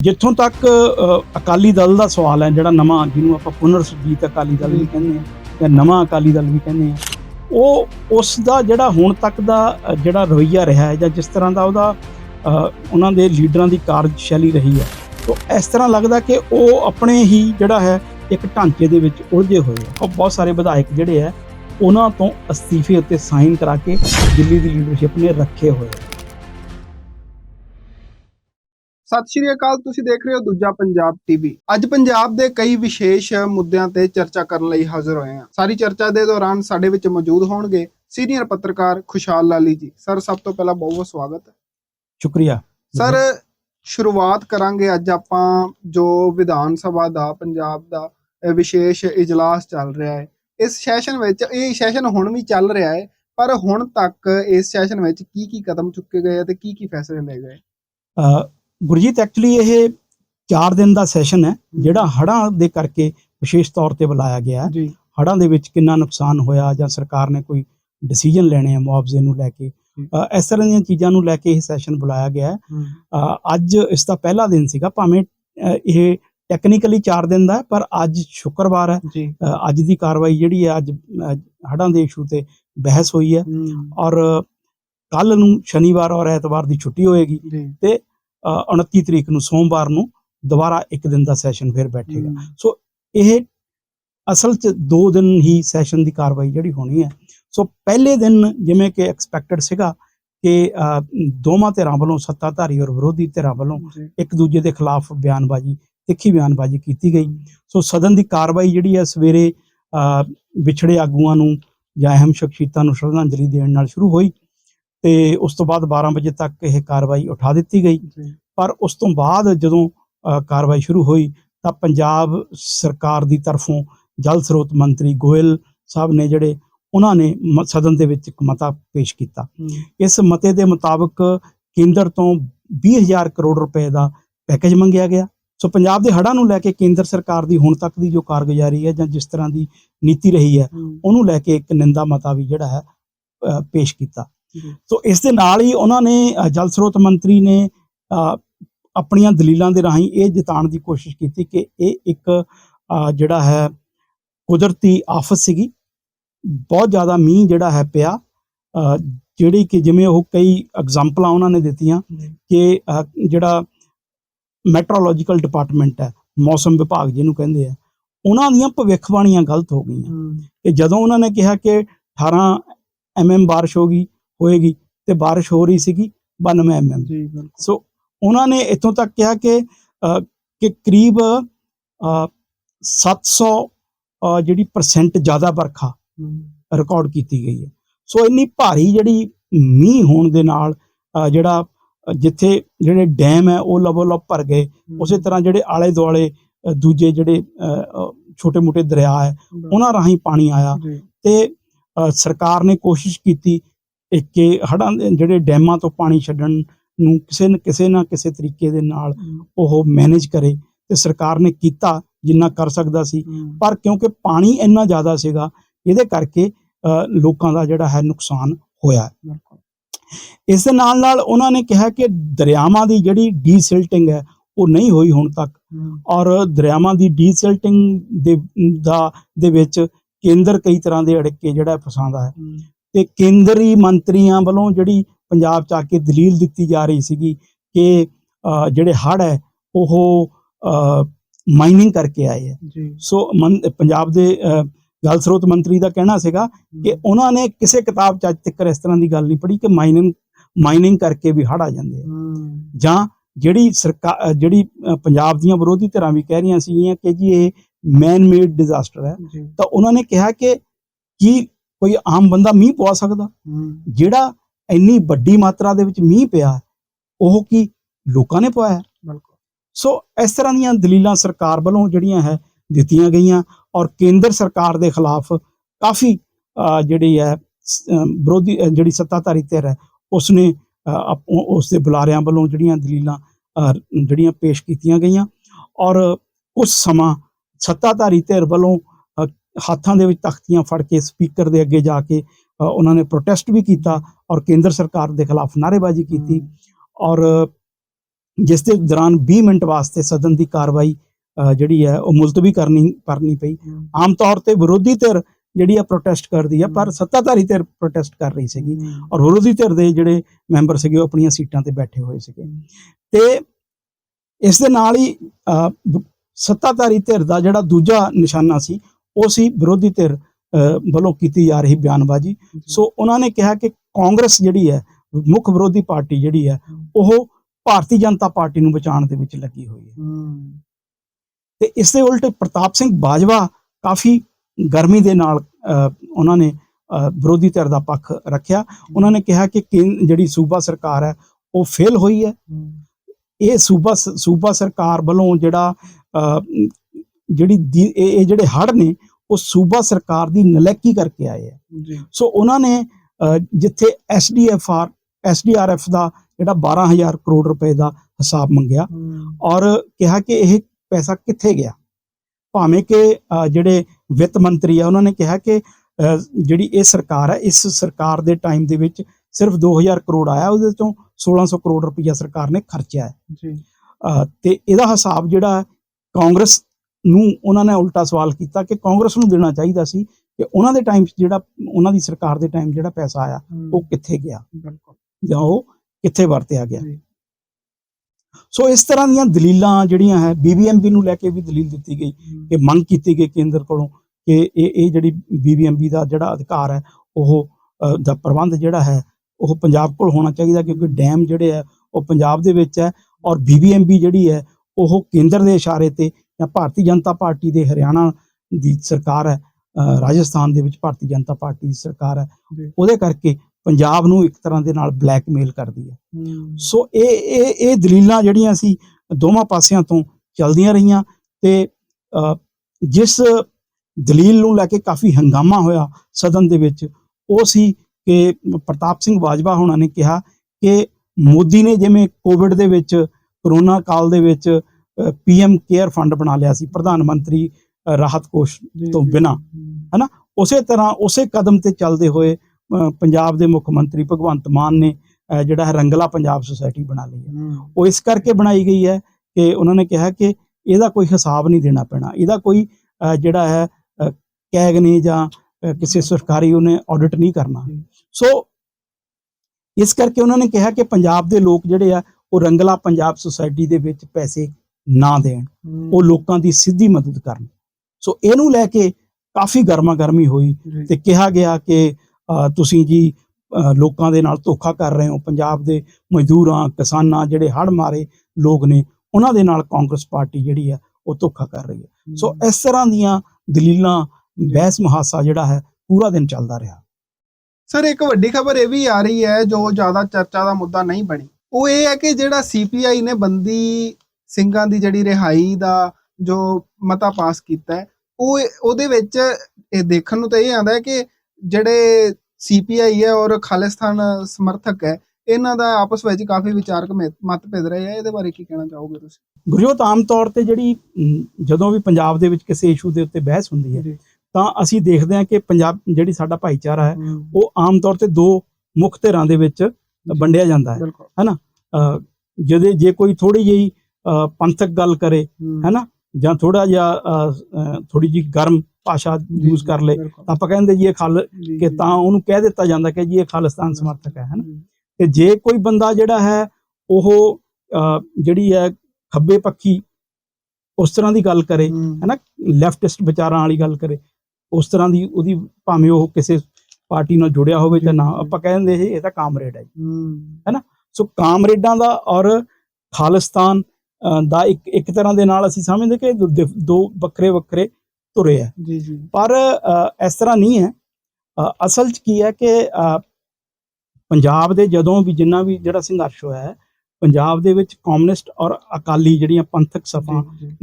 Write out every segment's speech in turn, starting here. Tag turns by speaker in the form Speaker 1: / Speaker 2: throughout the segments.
Speaker 1: ਜਿੱਥੋਂ ਤੱਕ ਅਕਾਲੀ ਦਲ ਦਾ ਸਵਾਲ ਹੈ ਜਿਹੜਾ ਨਵਾਂ ਜਿਹਨੂੰ ਆਪਾਂ ਪੁਨਰ ਸੁਰਜੀਤ ਅਕਾਲੀ ਦਲ ਵੀ ਕਹਿੰਦੇ ਆ ਜਾਂ ਨਵਾਂ ਅਕਾਲੀ ਦਲ ਵੀ ਕਹਿੰਦੇ ਆ ਉਹ ਉਸ ਦਾ ਜਿਹੜਾ ਹੁਣ ਤੱਕ ਦਾ ਜਿਹੜਾ ਰਵੱਈਆ ਰਿਹਾ ਹੈ ਜਾਂ ਜਿਸ ਤਰ੍ਹਾਂ ਦਾ ਉਹਦਾ ਉਹਨਾਂ ਦੇ ਲੀਡਰਾਂ ਦੀ ਕਾਰਜਸ਼ੈਲੀ ਰਹੀ ਹੈ ਤਾਂ ਇਸ ਤਰ੍ਹਾਂ ਲੱਗਦਾ ਕਿ ਉਹ ਆਪਣੇ ਹੀ ਜਿਹੜਾ ਹੈ ਇੱਕ ਢਾਂਚੇ ਦੇ ਵਿੱਚ ਉਲਝੇ ਹੋਏ ਆ ਉਹ ਬਹੁਤ ਸਾਰੇ ਵਿਧਾਇਕ ਜਿਹੜੇ ਆ ਉਹਨਾਂ ਤੋਂ ਅਸਤੀਫੇ ਉੱਤੇ ਸਾਈਨ ਕਰਾ ਕੇ ਦਿੱਲੀ ਦੀ ਲੀਡਰਸ਼ਿਪ ਨੇ ਰੱਖੇ ਹੋਏ ਆ
Speaker 2: ਸਤਿ ਸ਼੍ਰੀ ਅਕਾਲ ਤੁਸੀਂ ਦੇਖ ਰਹੇ ਹੋ ਦੂਜਾ ਪੰਜਾਬ ਟੀਵੀ ਅੱਜ ਪੰਜਾਬ ਦੇ ਕਈ ਵਿਸ਼ੇਸ਼ ਮੁੱਦਿਆਂ ਤੇ ਚਰਚਾ ਕਰਨ ਲਈ ਹਾਜ਼ਰ ਹੋਏ ਹਾਂ। ਸਾਰੀ ਚਰਚਾ ਦੇ ਦੌਰਾਨ ਸਾਡੇ ਵਿੱਚ ਮੌਜੂਦ ਹੋਣਗੇ ਸੀਨੀਅਰ ਪੱਤਰਕਾਰ ਖੁਸ਼ਹਾਲ ਲਾਲੀ ਜੀ। ਸਰ ਸਭ ਤੋਂ ਪਹਿਲਾਂ ਬਹੁਤ ਬਹੁਤ ਸਵਾਗਤ
Speaker 1: ਸ਼ੁਕਰੀਆ।
Speaker 2: ਸਰ ਸ਼ੁਰੂਆਤ ਕਰਾਂਗੇ ਅੱਜ ਆਪਾਂ ਜੋ ਵਿਧਾਨ ਸਭਾ ਦਾ ਪੰਜਾਬ ਦਾ ਵਿਸ਼ੇਸ਼ ਇਜਲਾਸ ਚੱਲ ਰਿਹਾ ਹੈ। ਇਸ ਸੈਸ਼ਨ ਵਿੱਚ ਇਹ ਸੈਸ਼ਨ ਹੁਣ ਵੀ ਚੱਲ ਰਿਹਾ ਹੈ ਪਰ ਹੁਣ ਤੱਕ ਇਸ ਸੈਸ਼ਨ ਵਿੱਚ ਕੀ ਕੀ ਕਦਮ ਚੁੱਕੇ ਗਏ ਅਤੇ ਕੀ ਕੀ ਫੈਸਲੇ ਲਏ ਗਏ?
Speaker 1: ਗੁਰਜੀਤ ਐਕਚੁਅਲੀ ਇਹ 4 ਦਿਨ ਦਾ ਸੈਸ਼ਨ ਹੈ ਜਿਹੜਾ ਹੜ੍ਹਾਂ ਦੇ ਕਰਕੇ ਵਿਸ਼ੇਸ਼ ਤੌਰ ਤੇ ਬੁਲਾਇਆ ਗਿਆ ਹੈ।
Speaker 2: ਜੀ।
Speaker 1: ਹੜ੍ਹਾਂ ਦੇ ਵਿੱਚ ਕਿੰਨਾ ਨੁਕਸਾਨ ਹੋਇਆ ਜਾਂ ਸਰਕਾਰ ਨੇ ਕੋਈ ਡਿਸੀਜਨ ਲੈਣੇ ਆ ਮੁਆਵਜ਼ੇ ਨੂੰ ਲੈ ਕੇ? ਇਸ ਤਰ੍ਹਾਂ ਦੀਆਂ ਚੀਜ਼ਾਂ ਨੂੰ ਲੈ ਕੇ ਇਹ ਸੈਸ਼ਨ ਬੁਲਾਇਆ ਗਿਆ ਹੈ। ਅੱਜ ਇਸ ਦਾ ਪਹਿਲਾ ਦਿਨ ਸੀਗਾ ਭਾਵੇਂ ਇਹ ਟੈਕਨੀਕਲੀ 4 ਦਿਨ ਦਾ ਹੈ, ਪਰ ਅੱਜ ਸ਼ੁੱਕਰਵਾਰ ਹੈ। ਅੱਜ ਦੀ ਕਾਰਵਾਈ ਜਿਹੜੀ ਹੈ ਅੱਜ ਅ, ਹੜ੍ਹਾਂ ਦੇ ਇਸ਼ੂ ਤੇ ਬਹਿਸ ਹੋਈ ਹੈ। ਔਰ ਕੱਲ ਨੂੰ ਸ਼ਨੀਵਾਰ ਔਰ ਐਤਵਾਰ ਦੀ ਛੁੱਟੀ ਹੋਏਗੀ ਅ, 29 ਤਰੀਕ ਨੂੰ ਸੋਮਵਾਰ ਨੂੰ ਦੁਬਾਰਾ ਇੱਕ ਦਿਨ ਦਾ ਸੈਸ਼ਨ ਫਿਰ ਬੈਠੇਗਾ। ਇਹ ਅਸਲ 'ਚ 2 ਦਿਨ ਹੀ ਸੈਸ਼ਨ ਦੀ ਕਾਰਵਾਈ ਜਿਹੜੀ ਹੋਣੀ ਹੈ। ਸੋ ਪਹਿਲੇ ਦਿਨ ਜਿਵੇਂ ਕਿ ਐਕਸਪੈਕਟਡ ਸੀਗਾ ਕਿ ਦੋਵਾਂ ਧਿਰਾਂ ਵੱਲੋਂ ਸੱਤਾਧਾਰੀ ਔਰ ਵਿਰੋਧੀ ਧਿਰਾਂ ਵੱਲੋਂ ਇੱਕ ਦੂਜੇ ਦੇ ਖਿਲਾਫ ਬਿਆਨਬਾਜ਼ੀ ਤਿੱਖੀ ਬਿਆਨਬਾਜ਼ੀ ਕੀਤੀ ਗਈ। ਸੋ ਸਦਨ ਦੀ ਕਾਰਵਾਈ ਜਿਹੜੀ ਹੈ ਸਵੇਰੇ ਵਿਛੜੇ ਆਗੂਆਂ ਨੂੰ ਜਾਂ ਅਹਿਮ ਸ਼ਖਸੀਅਤਾਂ ਨੂੰ ਸ਼ਰਧਾਂਜਲੀ ਦੇਣ ਨਾਲ ਸ਼ੁਰੂ ਹੋਈ। ਤੇ ਉਸ ਤੋਂ ਬਾਅਦ 12 ਵਜੇ ਤੱਕ ਇਹ ਕਾਰਵਾਈ ਉਠਾ ਦਿੱਤੀ ਗਈ। ਪਰ ਉਸ ਤੋਂ ਬਾਅਦ ਜਦੋਂ ਕਾਰਵਾਈ ਸ਼ੁਰੂ ਹੋਈ ਤਾਂ ਪੰਜਾਬ ਸਰਕਾਰ ਦੀ ਤਰਫੋਂ ਜਲ ਸਰੋਤ ਮੰਤਰੀ ਗੋਇਲ ਸਾਹਿਬ ਨੇ ਜਿਹੜੇ ਉਹਨਾਂ ਨੇ ਸਦਨ ਦੇ ਵਿੱਚ ਇੱਕ ਮਤਾ ਪੇਸ਼ ਕੀਤਾ। ਇਸ ਮਤੇ ਦੇ ਮੁਤਾਬਕ ਕੇਂਦਰ ਤੋਂ 20000 ਕਰੋੜ ਰੁਪਏ ਦਾ ਪੈਕੇਜ ਮੰਗਿਆ ਗਿਆ। ਸੋ ਪੰਜਾਬ ਦੇ ਹੜ੍ਹਾਂ ਨੂੰ ਲੈ ਕੇ ਕੇਂਦਰ ਸਰਕਾਰ ਦੀ ਹੁਣ ਤੱਕ ਦੀ ਜੋ ਕਾਰਗੁਜ਼ਾਰੀ ਹੈ ਜਾਂ ਜਿਸ ਤਰ੍ਹਾਂ ਦੀ ਨੀਤੀ ਰਹੀ ਹੈ ਉਹਨੂੰ ਲੈ ਕੇ ਇੱਕ ਨਿੰਦਾ ਮਤਾ ਵੀ ਜਿਹੜਾ ਹੈ ਪੇਸ਼ ਕੀਤਾ। ਸੋ ਇਸ ਦੇ ਨਾਲ ਹੀ ਉਹਨਾਂ ਨੇ ਜਲ ਸਰੋਤ ਮੰਤਰੀ ਨੇ ਆਪਣੀਆਂ ਦਲੀਲਾਂ ਦੇ ਰਾਹੀਂ ਇਹ ਜਤਾਉਣ ਦੀ ਕੋਸ਼ਿਸ਼ ਕੀਤੀ ਕਿ ਇਹ ਇੱਕ ਜਿਹੜਾ ਹੈ ਕੁਦਰਤੀ ਆਫਤ ਸੀਗੀ। ਬਹੁਤ ਜ਼ਿਆਦਾ ਮੀਂਹ ਜਿਹੜਾ ਹੈ ਪਿਆ ਜਿਹੜੀ ਕਿ ਜਿਵੇਂ ਉਹ ਕਈ ਐਗਜ਼ਾਮਪਲਾਂ ਉਹਨਾਂ ਨੇ ਦਿੱਤੀਆਂ ਕਿ ਜਿਹੜਾ ਮੈਟਰੋਲੋਜੀਕਲ ਡਿਪਾਰਟਮੈਂਟ ਹੈ ਮੌਸਮ ਵਿਭਾਗ ਜਿਹਨੂੰ ਕਹਿੰਦੇ ਆ ਉਹਨਾਂ ਦੀਆਂ ਭਵਿੱਖਬਾਣੀਆਂ ਗਲਤ ਹੋ ਗਈਆਂ। ਕਿ ਜਦੋਂ ਉਹਨਾਂ ਨੇ ਕਿਹਾ ਕਿ 18 ਐਮਐਮ ਬਾਰਿਸ਼ ਹੋਗੀ ਹੋਏਗੀ ਤੇ ਬਾਰਿਸ਼ ਹੋ ਰਹੀ ਸੀਗੀ 92 ਐਮਐਮ
Speaker 2: ਜੀ ਬਿਲਕੁਲ।
Speaker 1: ਸੋ ਉਹਨਾਂ ਨੇ ਇੱਥੋਂ ਤੱਕ ਕਿਹਾ ਕਿ ਕਿ ਕਰੀਬ ਅ, 700 ਅ, ਜਿਹੜੀ ਪਰਸੈਂਟ ਜ਼ਿਆਦਾ ਵਰਖਾ ਰਿਕਾਰਡ ਕੀਤੀ ਗਈ ਹੈ। ਸੋ ਇੰਨੀ ਭਾਰੀ ਜਿਹੜੀ ਮੀਂਹ ਹੋਣ ਦੇ ਨਾਲ ਜਿਹੜਾ ਜਿੱਥੇ ਜਿਹੜੇ ਡੈਮ ਹੈ ਉਹ ਲਬੋ ਲਬ ਭਰ ਗਏ। ਉਸੇ ਤਰ੍ਹਾਂ ਜਿਹੜੇ ਆਲੇ ਦੁਆਲੇ ਦੂਜੇ ਜਿਹੜੇ ਛੋਟੇ ਮੋਟੇ ਦਰਿਆ ਹੈ ਉਹਨਾਂ ਰਾਹੀਂ ਪਾਣੀ ਆਇਆ ਤੇ ਸਰਕਾਰ ਨੇ ਕੋਸ਼ਿਸ਼ ਕੀਤੀ ਇਹ ਕਿ ਹੜ੍ਹਾਂ ਦੇ ਜਿਹੜੇ ਡੈਮਾਂ ਤੋਂ ਪਾਣੀ ਛੱਡਣ ਨੂੰ ਕਿਸੇ ਨਾ ਕਿਸੇ ਨਾ ਕਿਸੇ ਤਰੀਕੇ ਦੇ ਨਾਲ ਉਹ ਮੈਨੇਜ ਕਰੇ ਤੇ ਸਰਕਾਰ ਨੇ ਕੀਤਾ ਜਿੰਨਾ ਕਰ ਸਕਦਾ ਸੀ। ਪਰ ਕਿਉਂਕਿ ਪਾਣੀ ਇੰਨਾ ਜ਼ਿਆਦਾ ਸੀਗਾ ਇਹਦੇ ਕਰਕੇ ਲੋਕਾਂ ਦਾ ਜਿਹੜਾ ਹੈ ਨੁਕਸਾਨ ਹੋਇਆ। ਇਸ ਦੇ ਨਾਲ ਨਾਲ ਉਹਨਾਂ ਨੇ ਕਿਹਾ ਕਿ ਦਰਿਆਵਾਂ ਦੀ ਜਿਹੜੀ ਡੀਸਿਲਟਿੰਗ ਹੈ ਉਹ ਨਹੀਂ ਹੋਈ ਹੁਣ ਤੱਕ। ਔਰ ਦਰਿਆਵਾਂ ਦੀ ਡੀਸਿਲਟਿੰਗ ਦੇ ਦਾ ਦੇ ਵਿੱਚ ਕੇਂਦਰ ਕਈ ਤਰ੍ਹਾਂ ਦੇ ਅੜਕੇ ਜਿਹੜਾ ਫਸਾਉਂਦਾ ਹੈ। ਤੇ ਕੇਂਦਰੀ ਮੰਤਰੀਆਂ ਵੱਲੋਂ ਜਿਹੜੀ ਪੰਜਾਬ ਚ ਆ ਕੇ ਦਲੀਲ ਦਿੱਤੀ ਜਾ ਰਹੀ ਸੀਗੀ ਕਿ ਜਿਹੜੇ ਹੜ੍ਹ ਹੈ ਉਹ ਮਾਈਨਿੰਗ ਕਰਕੇ ਆਏ ਹੈ। ਸੋ ਪੰਜਾਬ ਦੇ ਜਲ ਸਰੋਤ ਮੰਤਰੀ ਦਾ ਕਹਿਣਾ ਸੀਗਾ ਕਿ ਉਹਨਾਂ ਨੇ ਕਿਸੇ ਕਿਤਾਬ ਚ ਅੱਜ ਤੱਕ ਇਸ ਤਰ੍ਹਾਂ ਦੀ ਗੱਲ ਨਹੀਂ ਪੜ੍ਹੀ ਕਿ ਮਾਈਨਿੰਗ ਮਾਈਨਿੰਗ ਕਰਕੇ ਵੀ ਹੜ੍ਹ ਆ ਜਾਂਦੇ ਆ। ਜਾਂ ਜਿਹੜੀ ਸਰਕਾਰ ਜਿਹੜੀ ਪੰਜਾਬ ਦੀਆਂ ਵਿਰੋਧੀ ਧਿਰਾਂ ਵੀ ਕਹਿ ਰਹੀਆਂ ਸੀਗੀਆਂ ਕਿ ਜੀ ਇਹ ਮੈਨ ਮੇਡ ਡਿਜ਼ਾਸਟਰ ਹੈ ਤਾਂ ਉਹਨਾਂ ਨੇ ਕਿਹਾ ਕਿ ਕੀ ਕੋਈ ਆਮ ਬੰਦਾ ਮੀਂਹ ਪਵਾ ਸਕਦਾ। ਜਿਹੜਾ ਇੰਨੀ ਵੱਡੀ ਮਾਤਰਾ ਦੇ ਵਿੱਚ ਮੀਂਹ ਪਿਆ ਉਹ ਕੀ ਲੋਕਾਂ ਨੇ ਪਵਾਇਆ?
Speaker 2: ਬਿਲਕੁਲ।
Speaker 1: ਸੋ ਇਸ ਤਰ੍ਹਾਂ ਦੀਆਂ ਦਲੀਲਾਂ ਸਰਕਾਰ ਵੱਲੋਂ ਜਿਹੜੀਆਂ ਹੈ ਦਿੱਤੀਆਂ ਗਈਆਂ ਔਰ ਕੇਂਦਰ ਸਰਕਾਰ ਦੇ ਖਿਲਾਫ ਕਾਫੀ ਜਿਹੜੀ ਹੈ ਵਿਰੋਧੀ ਜਿਹੜੀ ਸੱਤਾਧਾਰੀ ਧਿਰ ਹੈ ਉਸਨੇ ਅ, ਆਪ- ਉਸ ਦੇ ਬੁਲਾਰਿਆਂ ਵੱਲੋਂ ਜਿਹੜੀਆਂ ਦਲੀਲਾਂ ਜਿਹੜੀਆਂ ਪੇਸ਼ ਕੀਤੀਆਂ ਗਈਆਂ ਔਰ ਉਸ ਸਮਾਂ ਸੱਤਾਧਾਰੀ ਧਿਰ ਵੱਲੋਂ ਹੱਥਾਂ ਦੇ ਵਿੱਚ ਤਖਤੀਆਂ ਫੜ ਕੇ ਸਪੀਕਰ ਦੇ ਅੱਗੇ ਜਾ ਕੇ ਉਹਨਾਂ ਨੇ ਪ੍ਰੋਟੈਸਟ ਵੀ ਕੀਤਾ ਔਰ ਕੇਂਦਰ ਸਰਕਾਰ ਦੇ ਖਿਲਾਫ ਨਾਅਰੇਬਾਜ਼ੀ ਕੀਤੀ ਔਰ ਜਿਸ ਦੇ ਦੌਰਾਨ 20 ਮਿੰਟ ਵਾਸਤੇ ਸਦਨ ਦੀ ਕਾਰਵਾਈ ਜਿਹੜੀ ਹੈ ਉਹ ਮੁਲਤਵੀ ਕਰਨੀ ਕਰਨੀ ਪਈ। ਆਮ ਤੌਰ ਤੇ ਵਿਰੋਧੀ ਧਿਰ ਜਿਹੜੀ ਆ ਪ੍ਰੋਟੈਸਟ ਕਰਦੀ ਆ ਪਰ। ਸੱਤਾਧਾਰੀ ਧਿਰ ਪ੍ਰੋਟੈਸਟ ਕਰ ਰਹੀ ਸੀਗੀ ਔਰ ਵਿਰੋਧੀ ਧਿਰ ਦੇ ਜਿਹੜੇ ਮੈਂਬਰ ਸੀਗੇ ਉਹ ਆਪਣੀਆਂ ਸੀਟਾਂ ਤੇ ਬੈਠੇ ਹੋਏ ਸੀਗੇ। ਤੇ ਇਸ ਦੇ ਨਾਲ ਹੀ ਸੱਤਾਧਾਰੀ ਧਿਰ ਦਾ ਜਿਹੜਾ ਦੂਜਾ ਨਿਸ਼ਾਨਾ ਸੀ ਉਹ ਸੀ ਵਿਰੋਧੀ ਧਿਰ ਵੱਲੋਂ ਕੀਤੀ ਜਾ ਰਹੀ ਬਿਆਨਬਾਜ਼ੀ। ਸੋ ਉਹਨਾਂ ਨੇ ਕਿਹਾ ਕਿ ਕਾਂਗਰਸ ਜਿਹੜੀ ਹੈ ਮੁੱਖ ਵਿਰੋਧੀ ਪਾਰਟੀ ਜਿਹੜੀ ਹੈ ਉਹ ਭਾਰਤੀ ਜਨਤਾ ਪਾਰਟੀ ਨੂੰ ਬਚਾਉਣ ਦੇ ਵਿੱਚ ਲੱਗੀ ਹੋਈ ਹੈ। ਤੇ ਇਸ ਦੇ ਉਲਟ ਪ੍ਰਤਾਪ ਸਿੰਘ ਬਾਜਵਾ ਕਾਫੀ ਗਰਮੀ ਦੇ ਨਾਲ ਉਹਨਾਂ ਨੇ ਵਿਰੋਧੀ ਧਿਰ ਦਾ ਪੱਖ ਰੱਖਿਆ। ਉਹਨਾਂ ਨੇ ਕਿਹਾ ਕਿ ਜਿਹੜੀ ਸੂਬਾ ਸਰਕਾਰ ਹੈ ਉਹ ਫੇਲ ਹੋਈ ਹੈ। ਇਹ ਸੂਬਾ ਸੂਬਾ ਸਰਕਾਰ ਵੱਲੋਂ ਜਿਹੜਾ ਜਿਹੜੀ ਇਹ ਜਿਹੜੇ ਹੜ ਨੇ ਉਹ ਸੂਬਾ ਸਰਕਾਰ ਦੀ ਨਲੈਕੀ ਕਰਕੇ ਆਏ
Speaker 2: ਜੀ।
Speaker 1: ਸੋ ਉਹਨਾਂ ਨੇ ਜਿੱਥੇ ਐਸਡੀਐਫਆਰ ਐਸਡੀਆਰਐਫ ਦਾ ਜਿਹੜਾ 12000 ਕਰੋੜ ਰੁਪਏ ਦਾ ਹਿਸਾਬ ਮੰਗਿਆ ਔਰ ਕਿਹਾ ਕਿ ਇਹ ਪੈਸਾ ਕਿੱਥੇ ਗਿਆ? ਭਾਵੇਂ ਕਿ ਜਿਹੜੇ ਵਿੱਤ ਮੰਤਰੀ ਆ ਉਹਨਾਂ ਨੇ ਕਿਹਾ ਕਿ ਜਿਹੜੀ ਇਹ ਸਰਕਾਰ ਹੈ ਇਸ ਸਰਕਾਰ ਦੇ ਟਾਈਮ ਦੇ ਵਿੱਚ ਸਿਰਫ 2000 ਕਰੋੜ ਆਇਆ ਉਹਦੇ ਤੋਂ 1600 ਕਰੋੜ ਰੁਪਈਆ ਸਰਕਾਰ ਨੇ ਖਰਚਿਆ ਹੈ।
Speaker 2: ਜੀ।
Speaker 1: ਤੇ ਇਹਦਾ ਹਿਸਾਬ ਜਿਹੜਾ ਕਾਂਗਰਸ ਨੂੰ ਉਹਨਾਂ ਨੇ ਉਲਟਾ ਸਵਾਲ ਕੀਤਾ ਕਿ ਕਾਂਗਰਸ ਨੂੰ ਦੇਣਾ ਚਾਹੀਦਾ ਸੀ ਕਿ ਉਹਨਾਂ ਦੇ ਟਾਈਮ ਜਿਹੜਾ ਉਹਨਾਂ ਦੀ ਸਰਕਾਰ ਦੇ ਟਾਈਮ ਜਿਹੜਾ ਪੈਸਾ ਆਇਆ ਉਹ ਕਿੱਥੇ ਗਿਆ? ਜਾਂ ਉਹ ਕਿੱਥੇ ਵਰਤਿਆ ਗਿਆ? ਸੋ ਇਸ ਤਰ੍ਹਾਂ ਦੀਆਂ ਦਲੀਲਾਂ ਜਿਹੜੀਆਂ ਹੈ ਬੀਬੀਐਮਬੀ ਨੂੰ ਲੈ ਕੇ ਵੀ ਦਲੀਲ ਦਿੱਤੀ ਗਈ ਕਿ ਮੰਗ ਕੀਤੀ ਗਈ ਕੇਂਦਰ ਕੋਲੋਂ ਕਿ ਇਹ ਇਹ ਜਿਹੜੀ ਬੀਬੀਐਮਬੀ ਦਾ ਜਿਹੜਾ ਅਧਿਕਾਰ ਹੈ ਉਹ ਦਾ ਪ੍ਰਬੰਧ ਜਿਹੜਾ ਹੈ ਉਹ ਪੰਜਾਬ ਕੋਲ ਹੋਣਾ ਚਾਹੀਦਾ ਕਿਉਂਕਿ ਡੈਮ ਜਿਹੜੇ ਹੈ ਉਹ ਪੰਜਾਬ ਦੇ ਵਿੱਚ ਹੈ ਔਰ ਬੀਬੀਐਮਬੀ ਜਿਹੜੀ ਹੈ ਉਹ ਕੇਂਦਰ ਦੇ ਇਸ਼ਾਰੇ ਤੇ ਜਾਂ ਭਾਰਤੀ ਜਨਤਾ ਪਾਰਟੀ ਦੇ ਹਰਿਆਣਾ ਦੀ ਸਰਕਾਰ ਹੈ ਰਾਜਸਥਾਨ ਦੇ ਵਿੱਚ ਭਾਰਤੀ ਜਨਤਾ ਪਾਰਟੀ ਦੀ ਸਰਕਾਰ ਹੈ। ਉਹਦੇ ਕਰਕੇ ਪੰਜਾਬ ਨੂੰ ਇੱਕ ਤਰ੍ਹਾਂ ਦੇ ਨਾਲ ਬਲੈਕਮੇਲ ਕਰਦੀ ਹੈ ਸੋ ਇਹ ਇਹ ਇਹ ਦਲੀਲਾਂ ਜਿਹੜੀਆਂ ਸੀ ਦੋਵਾਂ ਪਾਸਿਆਂ ਤੋਂ ਚੱਲਦੀਆਂ ਰਹੀਆਂ ਤੇ ਜਿਸ ਦਲੀਲ ਨੂੰ ਲੈ ਕੇ ਕਾਫੀ ਹੰਗਾਮਾ ਹੋਇਆ ਸਦਨ ਦੇ ਵਿੱਚ ਉਹ ਸੀ ਕਿ ਪ੍ਰਤਾਪ ਸਿੰਘ ਬਾਜਵਾ ਹੋਣਾ ਨੇ ਕਿਹਾ ਕਿ ਮੋਦੀ ਨੇ ਜਿਵੇਂ ਕੋਵਿਡ ਦੇ ਵਿੱਚ ਕਰੋਨਾ ਕਾਲ ਦੇ ਵਿੱਚ ਪੀਐਮ ਕੇਅਰ ਫੰਡ ਬਣਾ ਲਿਆ ਸੀ ਪ੍ਰਧਾਨ ਮੰਤਰੀ ਰਾਹਤ ਕੋਸ਼ ਤੋਂ ਬਿਨਾਂ।
Speaker 2: ਹਮ,
Speaker 1: ਉਸੇ ਤਰ੍ਹਾਂ ਉਸੇ ਕਦਮ ਤੇ ਚੱਲਦੇ ਹੋਏ ਪੰਜਾਬ ਦੇ ਮੁੱਖ ਮੰਤਰੀ ਭਗਵੰਤ ਮਾਨ ਨੇ ਜਿਹੜਾ ਹੈ ਰੰਗਲਾ ਪੰਜਾਬ ਸੁਸਾਇਟੀ ਬਣਾ ਲਈ ਹੈ। ਉਹ ਇਸ ਕਰਕੇ ਬਣਾਈ ਗਈ ਹੈ ਕਿ ਉਹਨਾਂ ਨੇ ਕਿਹਾ ਕਿ ਇਹਦਾ ਕੋਈ ਹਿਸਾਬ ਨਹੀਂ ਦੇਣਾ ਪੈਣਾ। ਇਹਦਾ ਕੋਈ ਜਿਹੜਾ ਹੈ ਕੈਗ ਨਹੀਂ ਜਾਂ ਕਿਸੇ ਸਰਕਾਰੀ ਉਹਨੇ ਆਡਿਟ ਨਹੀਂ ਕਰਨਾ। ਸੋ ਇਸ ਕਰਕੇ ਉਹਨਾਂ ਨੇ ਕਿਹਾ ਕਿ ਪੰਜਾਬ ਦੇ ਲੋਕ ਜਿਹੜੇ ਆ ਉਹ ਰੰਗਲਾ ਪੰਜਾਬ ਸੁਸਾਇਟੀ ਦੇ ਵਿੱਚ ਪੈਸੇ ਨਾ ਦੇਣ। ਉਹ ਲੋਕਾਂ ਦੀ ਸਿੱਧੀ ਮਦਦ ਕਰਨ। ਸੋ ਇਹਨੂੰ ਲੈ ਕੇ ਕਾਫੀ ਗਰਮਾ ਗਰਮੀ ਹੋਈ ਤੇ ਕਿਹਾ ਗਿਆ ਕਿ ਤੁਸੀਂ ਜੀ ਲੋਕਾਂ ਦੇ ਨਾਲ ਧੋਖਾ ਕਰ ਰਹੇ ਹੋ ਪੰਜਾਬ ਦੇ ਮਜ਼ਦੂਰਾਂ ਕਿਸਾਨਾਂ ਜਿਹੜੇ ਹੜ੍ਹ ਮਾਰੇ ਲੋਕ ਨੇ ਉਹਨਾਂ ਦੇ ਨਾਲ ਕਾਂਗਰਸ ਪਾਰਟੀ ਜਿਹੜੀ ਹੈ ਉਹ ਧੋਖਾ ਕਰ ਰਹੀ ਹੈ। ਸੋ ਇਸ ਤਰ੍ਹਾਂ ਦੀਆਂ ਦਲੀਲਾਂ ਬਹਿਸ ਮੁਹਾਸਾ ਜਿਹੜਾ ਹੈ ਪੂਰਾ ਦਿਨ ਚੱਲਦਾ ਰਿਹਾ।
Speaker 2: ਸਰ ਇੱਕ ਵੱਡੀ ਖਬਰ ਇਹ ਵੀ ਆ ਰਹੀ ਹੈ ਜੋ ਜ਼ਿਆਦਾ ਚਰਚਾ ਦਾ ਮੁੱਦਾ ਨਹੀਂ ਬਣੀ। ਉਹ ਇਹ ਹੈ ਕਿ ਜਿਹੜਾ ਸੀਪੀਆਈ ਨੇ ਬੰਦੀ ਸਿੰਘਾਂ ਦੀ ਜਿਹੜੀ ਰਿਹਾਈ ਦਾ ਜੋ ਮਤਾ ਪਾਸ ਕੀਤਾ ਹੈ ਉਹ ਉਹਦੇ ਵਿੱਚ ਇਹ ਦੇਖਣ ਨੂੰ ਤਾਂ ਇਹ ਆਂਦਾ ਹੈ ਕਿ ਜਿਹੜੇ ਸੀਪੀਆਈ ਹੈ ਔਰ ਖਾਲਿਸਤਾਨ ਸਮਰਥਕ ਹੈ ਇਹਨਾਂ ਦਾ ਆਪਸ ਵਿੱਚ ਕਾਫੀ ਵਿਚਾਰਕ ਮਤ- ਮਤਭੇਦ ਰਹੇ ਹੈ। ਇਹਦੇ ਬਾਰੇ ਕੀ ਕਹਿਣਾ ਚਾਹੋਗੇ ਤੁਸੀਂ?
Speaker 1: ਗੁਰਜੋਤ ਆਮ ਤੌਰ ਤੇ ਜਿਹੜੀ ਜਦੋਂ ਵੀ ਪੰਜਾਬ ਦੇ ਵਿੱਚ ਕਿਸੇ ਇਸ਼ੂ ਦੇ ਉੱਤੇ ਬਹਿਸ ਹੁੰਦੀ ਹੈ ਤਾਂ ਅਸੀਂ ਦੇਖਦੇ ਹਾਂ ਕਿ ਪੰਜਾਬ ਜਿਹੜੀ ਸਾਡਾ ਭਾਈਚਾਰਾ ਹੈ ਉਹ ਆਮ ਤੌਰ ਤੇ ਦੋ ਮੁੱਖ ਧਿਰਾਂ ਦੇ ਵਿੱਚ ਵੰਡਿਆ ਜਾਂਦਾ ਹੈ। ਅ, ਜਦੇ ਜੇ ਕੋਈ ਥੋੜੀ ਜਿਹੀ ਪੰਥਕ ਗੱਲ ਕਰੇ
Speaker 2: ਹਮ,
Speaker 1: ਹੈ। ਨਾ ਜਾਂ ਥੋੜਾ ਜਿਹਾ ਥੋੜੀ ਜਿਹੀ ਗਰਮ ਭਾਸ਼ਾ
Speaker 2: ਜੀ,
Speaker 1: ਯੂਜ਼ ਕਰ ਲੇ। ਆਪਾਂ ਕਹਿੰਦੇ ਜੀ ਇਹ ਖਲ
Speaker 2: ਜੀ,
Speaker 1: ਕਿ
Speaker 2: ਜੀ,
Speaker 1: ਤਾਂ ਉਹਨੂੰ ਕਹਿ ਦਿੱਤਾ ਜਾਂਦਾ ਕਿ ਜੀ ਇਹ ਖਾਲਿਸਤਾਨ ਸਮਰਥਕ ਹੈ ਹੈ। ਨਾ
Speaker 2: ਜੀ,
Speaker 1: ਤੇ ਜੇ ਕੋਈ ਬੰਦਾ ਜਿਹੜਾ ਹੈ ਉਹ ਜਿਹੜੀ ਹੈ ਖੱਬੇ ਪੱਖੀ ਉਸ ਤਰ੍ਹਾਂ ਦੀ ਗੱਲ ਕਰੇ
Speaker 2: ਹਮ,
Speaker 1: ਹੈ। ਨਾ ਲੈਫਟਿਸਟ ਵਿਚਾਰਾਂ ਵਾਲੀ ਗੱਲ ਕਰੇ ਉਸ ਤਰ੍ਹਾਂ ਦੀ ਉਹਦੀ ਭਾਵੇਂ ਉਹ ਕਿਸੇ ਪਾਰਟੀ ਨਾਲ ਜੁੜਿਆ ਹੋਵੇ ਜਾਂ ਨਾ
Speaker 2: ਜੀ, ਜੀ।
Speaker 1: ਆਪਾਂ ਕਹਿੰਦੇ ਇਹ ਇਹ ਤਾਂ ਕਾਮਰੇਡ ਹੈ ਜੀ।
Speaker 2: ਹਮ,
Speaker 1: ਸੋ ਕਾਮਰੇਡਾਂ ਦਾ ਔਰ ਖਾਲਿਸਤਾਨ ਦਾ ਇੱਕ ਇੱਕ ਤਰ੍ਹਾਂ ਦੇ ਨਾਲ ਅਸੀਂ ਸਮਝਦੇ ਕਿ ਦੋ- ਵੱਖਰੇ ਵੱਖਰੇ ਤੁਰੇ ਆ।
Speaker 2: ਜੀ ਜੀ।
Speaker 1: ਪਰ ਇਸ ਤਰ੍ਹਾਂ ਨਹੀਂ ਹੈ। ਅਸਲ 'ਚ ਕੀ ਹੈ ਕਿ ਪੰਜਾਬ ਦੇ ਜਦੋਂ ਵੀ ਜਿੰਨਾ ਵੀ ਜਿਹੜਾ ਸੰਘਰਸ਼ ਹੋਇਆ ਹੈ ਪੰਜਾਬ ਦੇ ਵਿੱਚ ਕਮਿਊਨਿਸਟ ਔਰ ਅਕਾਲੀ ਜਿਹੜੀਆਂ ਪੰਥਕ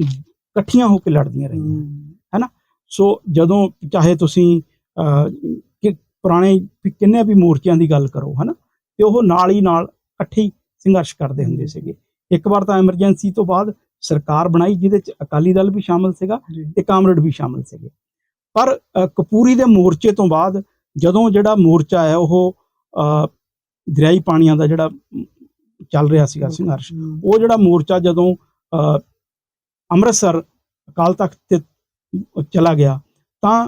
Speaker 2: ਜੀ,
Speaker 1: ਇਕੱਠੀਆਂ ਹੋ ਕੇ ਲੜਦੀਆਂ ਰਹੀਆਂ।
Speaker 2: ਹਮ,
Speaker 1: ਸੋ ਜਦੋਂ ਚਾਹੇ ਤੁਸੀਂ ਕਿ ਪੁਰਾਣੇ ਕਿੰਨੇ ਵੀ ਮੋਰਚਿਆਂ ਦੀ ਗੱਲ ਕਰੋ ਹਨਾ? ਤੇ ਉਹ ਨਾਲ ਹੀ ਨਾਲ ਇਕੱਠੇ ਸੰਘਰਸ਼ ਕਰਦੇ ਹੁੰਦੇ ਸੀਗੇ। ਇੱਕ ਵਾਰ ਤਾਂ ਐਮਰਜੈਂਸੀ ਤੋਂ ਬਾਅਦ ਸਰਕਾਰ ਬਣਾਈ ਜਿਹਦੇ ਚ ਅਕਾਲੀ ਦਲ ਵੀ ਸ਼ਾਮਲ ਸੀਗਾ ਤੇ ਕਾਮਰੇਡ ਵੀ ਸ਼ਾਮਲ ਸੀਗੇ। ਪਰ ਕਪੂਰੀ ਦੇ ਮੋਰਚੇ ਤੋਂ ਬਾਅਦ ਜਦੋਂ ਜਿਹੜਾ ਮੋਰਚਾ ਹੈ ਉਹ ਦਰਿਆਈ ਪਾਣੀਆਂ ਦਾ ਜਿਹੜਾ ਚੱਲ ਰਿਹਾ ਸੀਗਾ ਸੰਘਰਸ਼ ਉਹ ਜਿਹੜਾ ਮੋਰਚਾ ਜਦੋਂ ਅੰਮ੍ਰਿਤਸਰ ਅਕਾਲ ਤਖਤ ਤੇ ਚਲਾ ਗਿਆ ਤਾਂ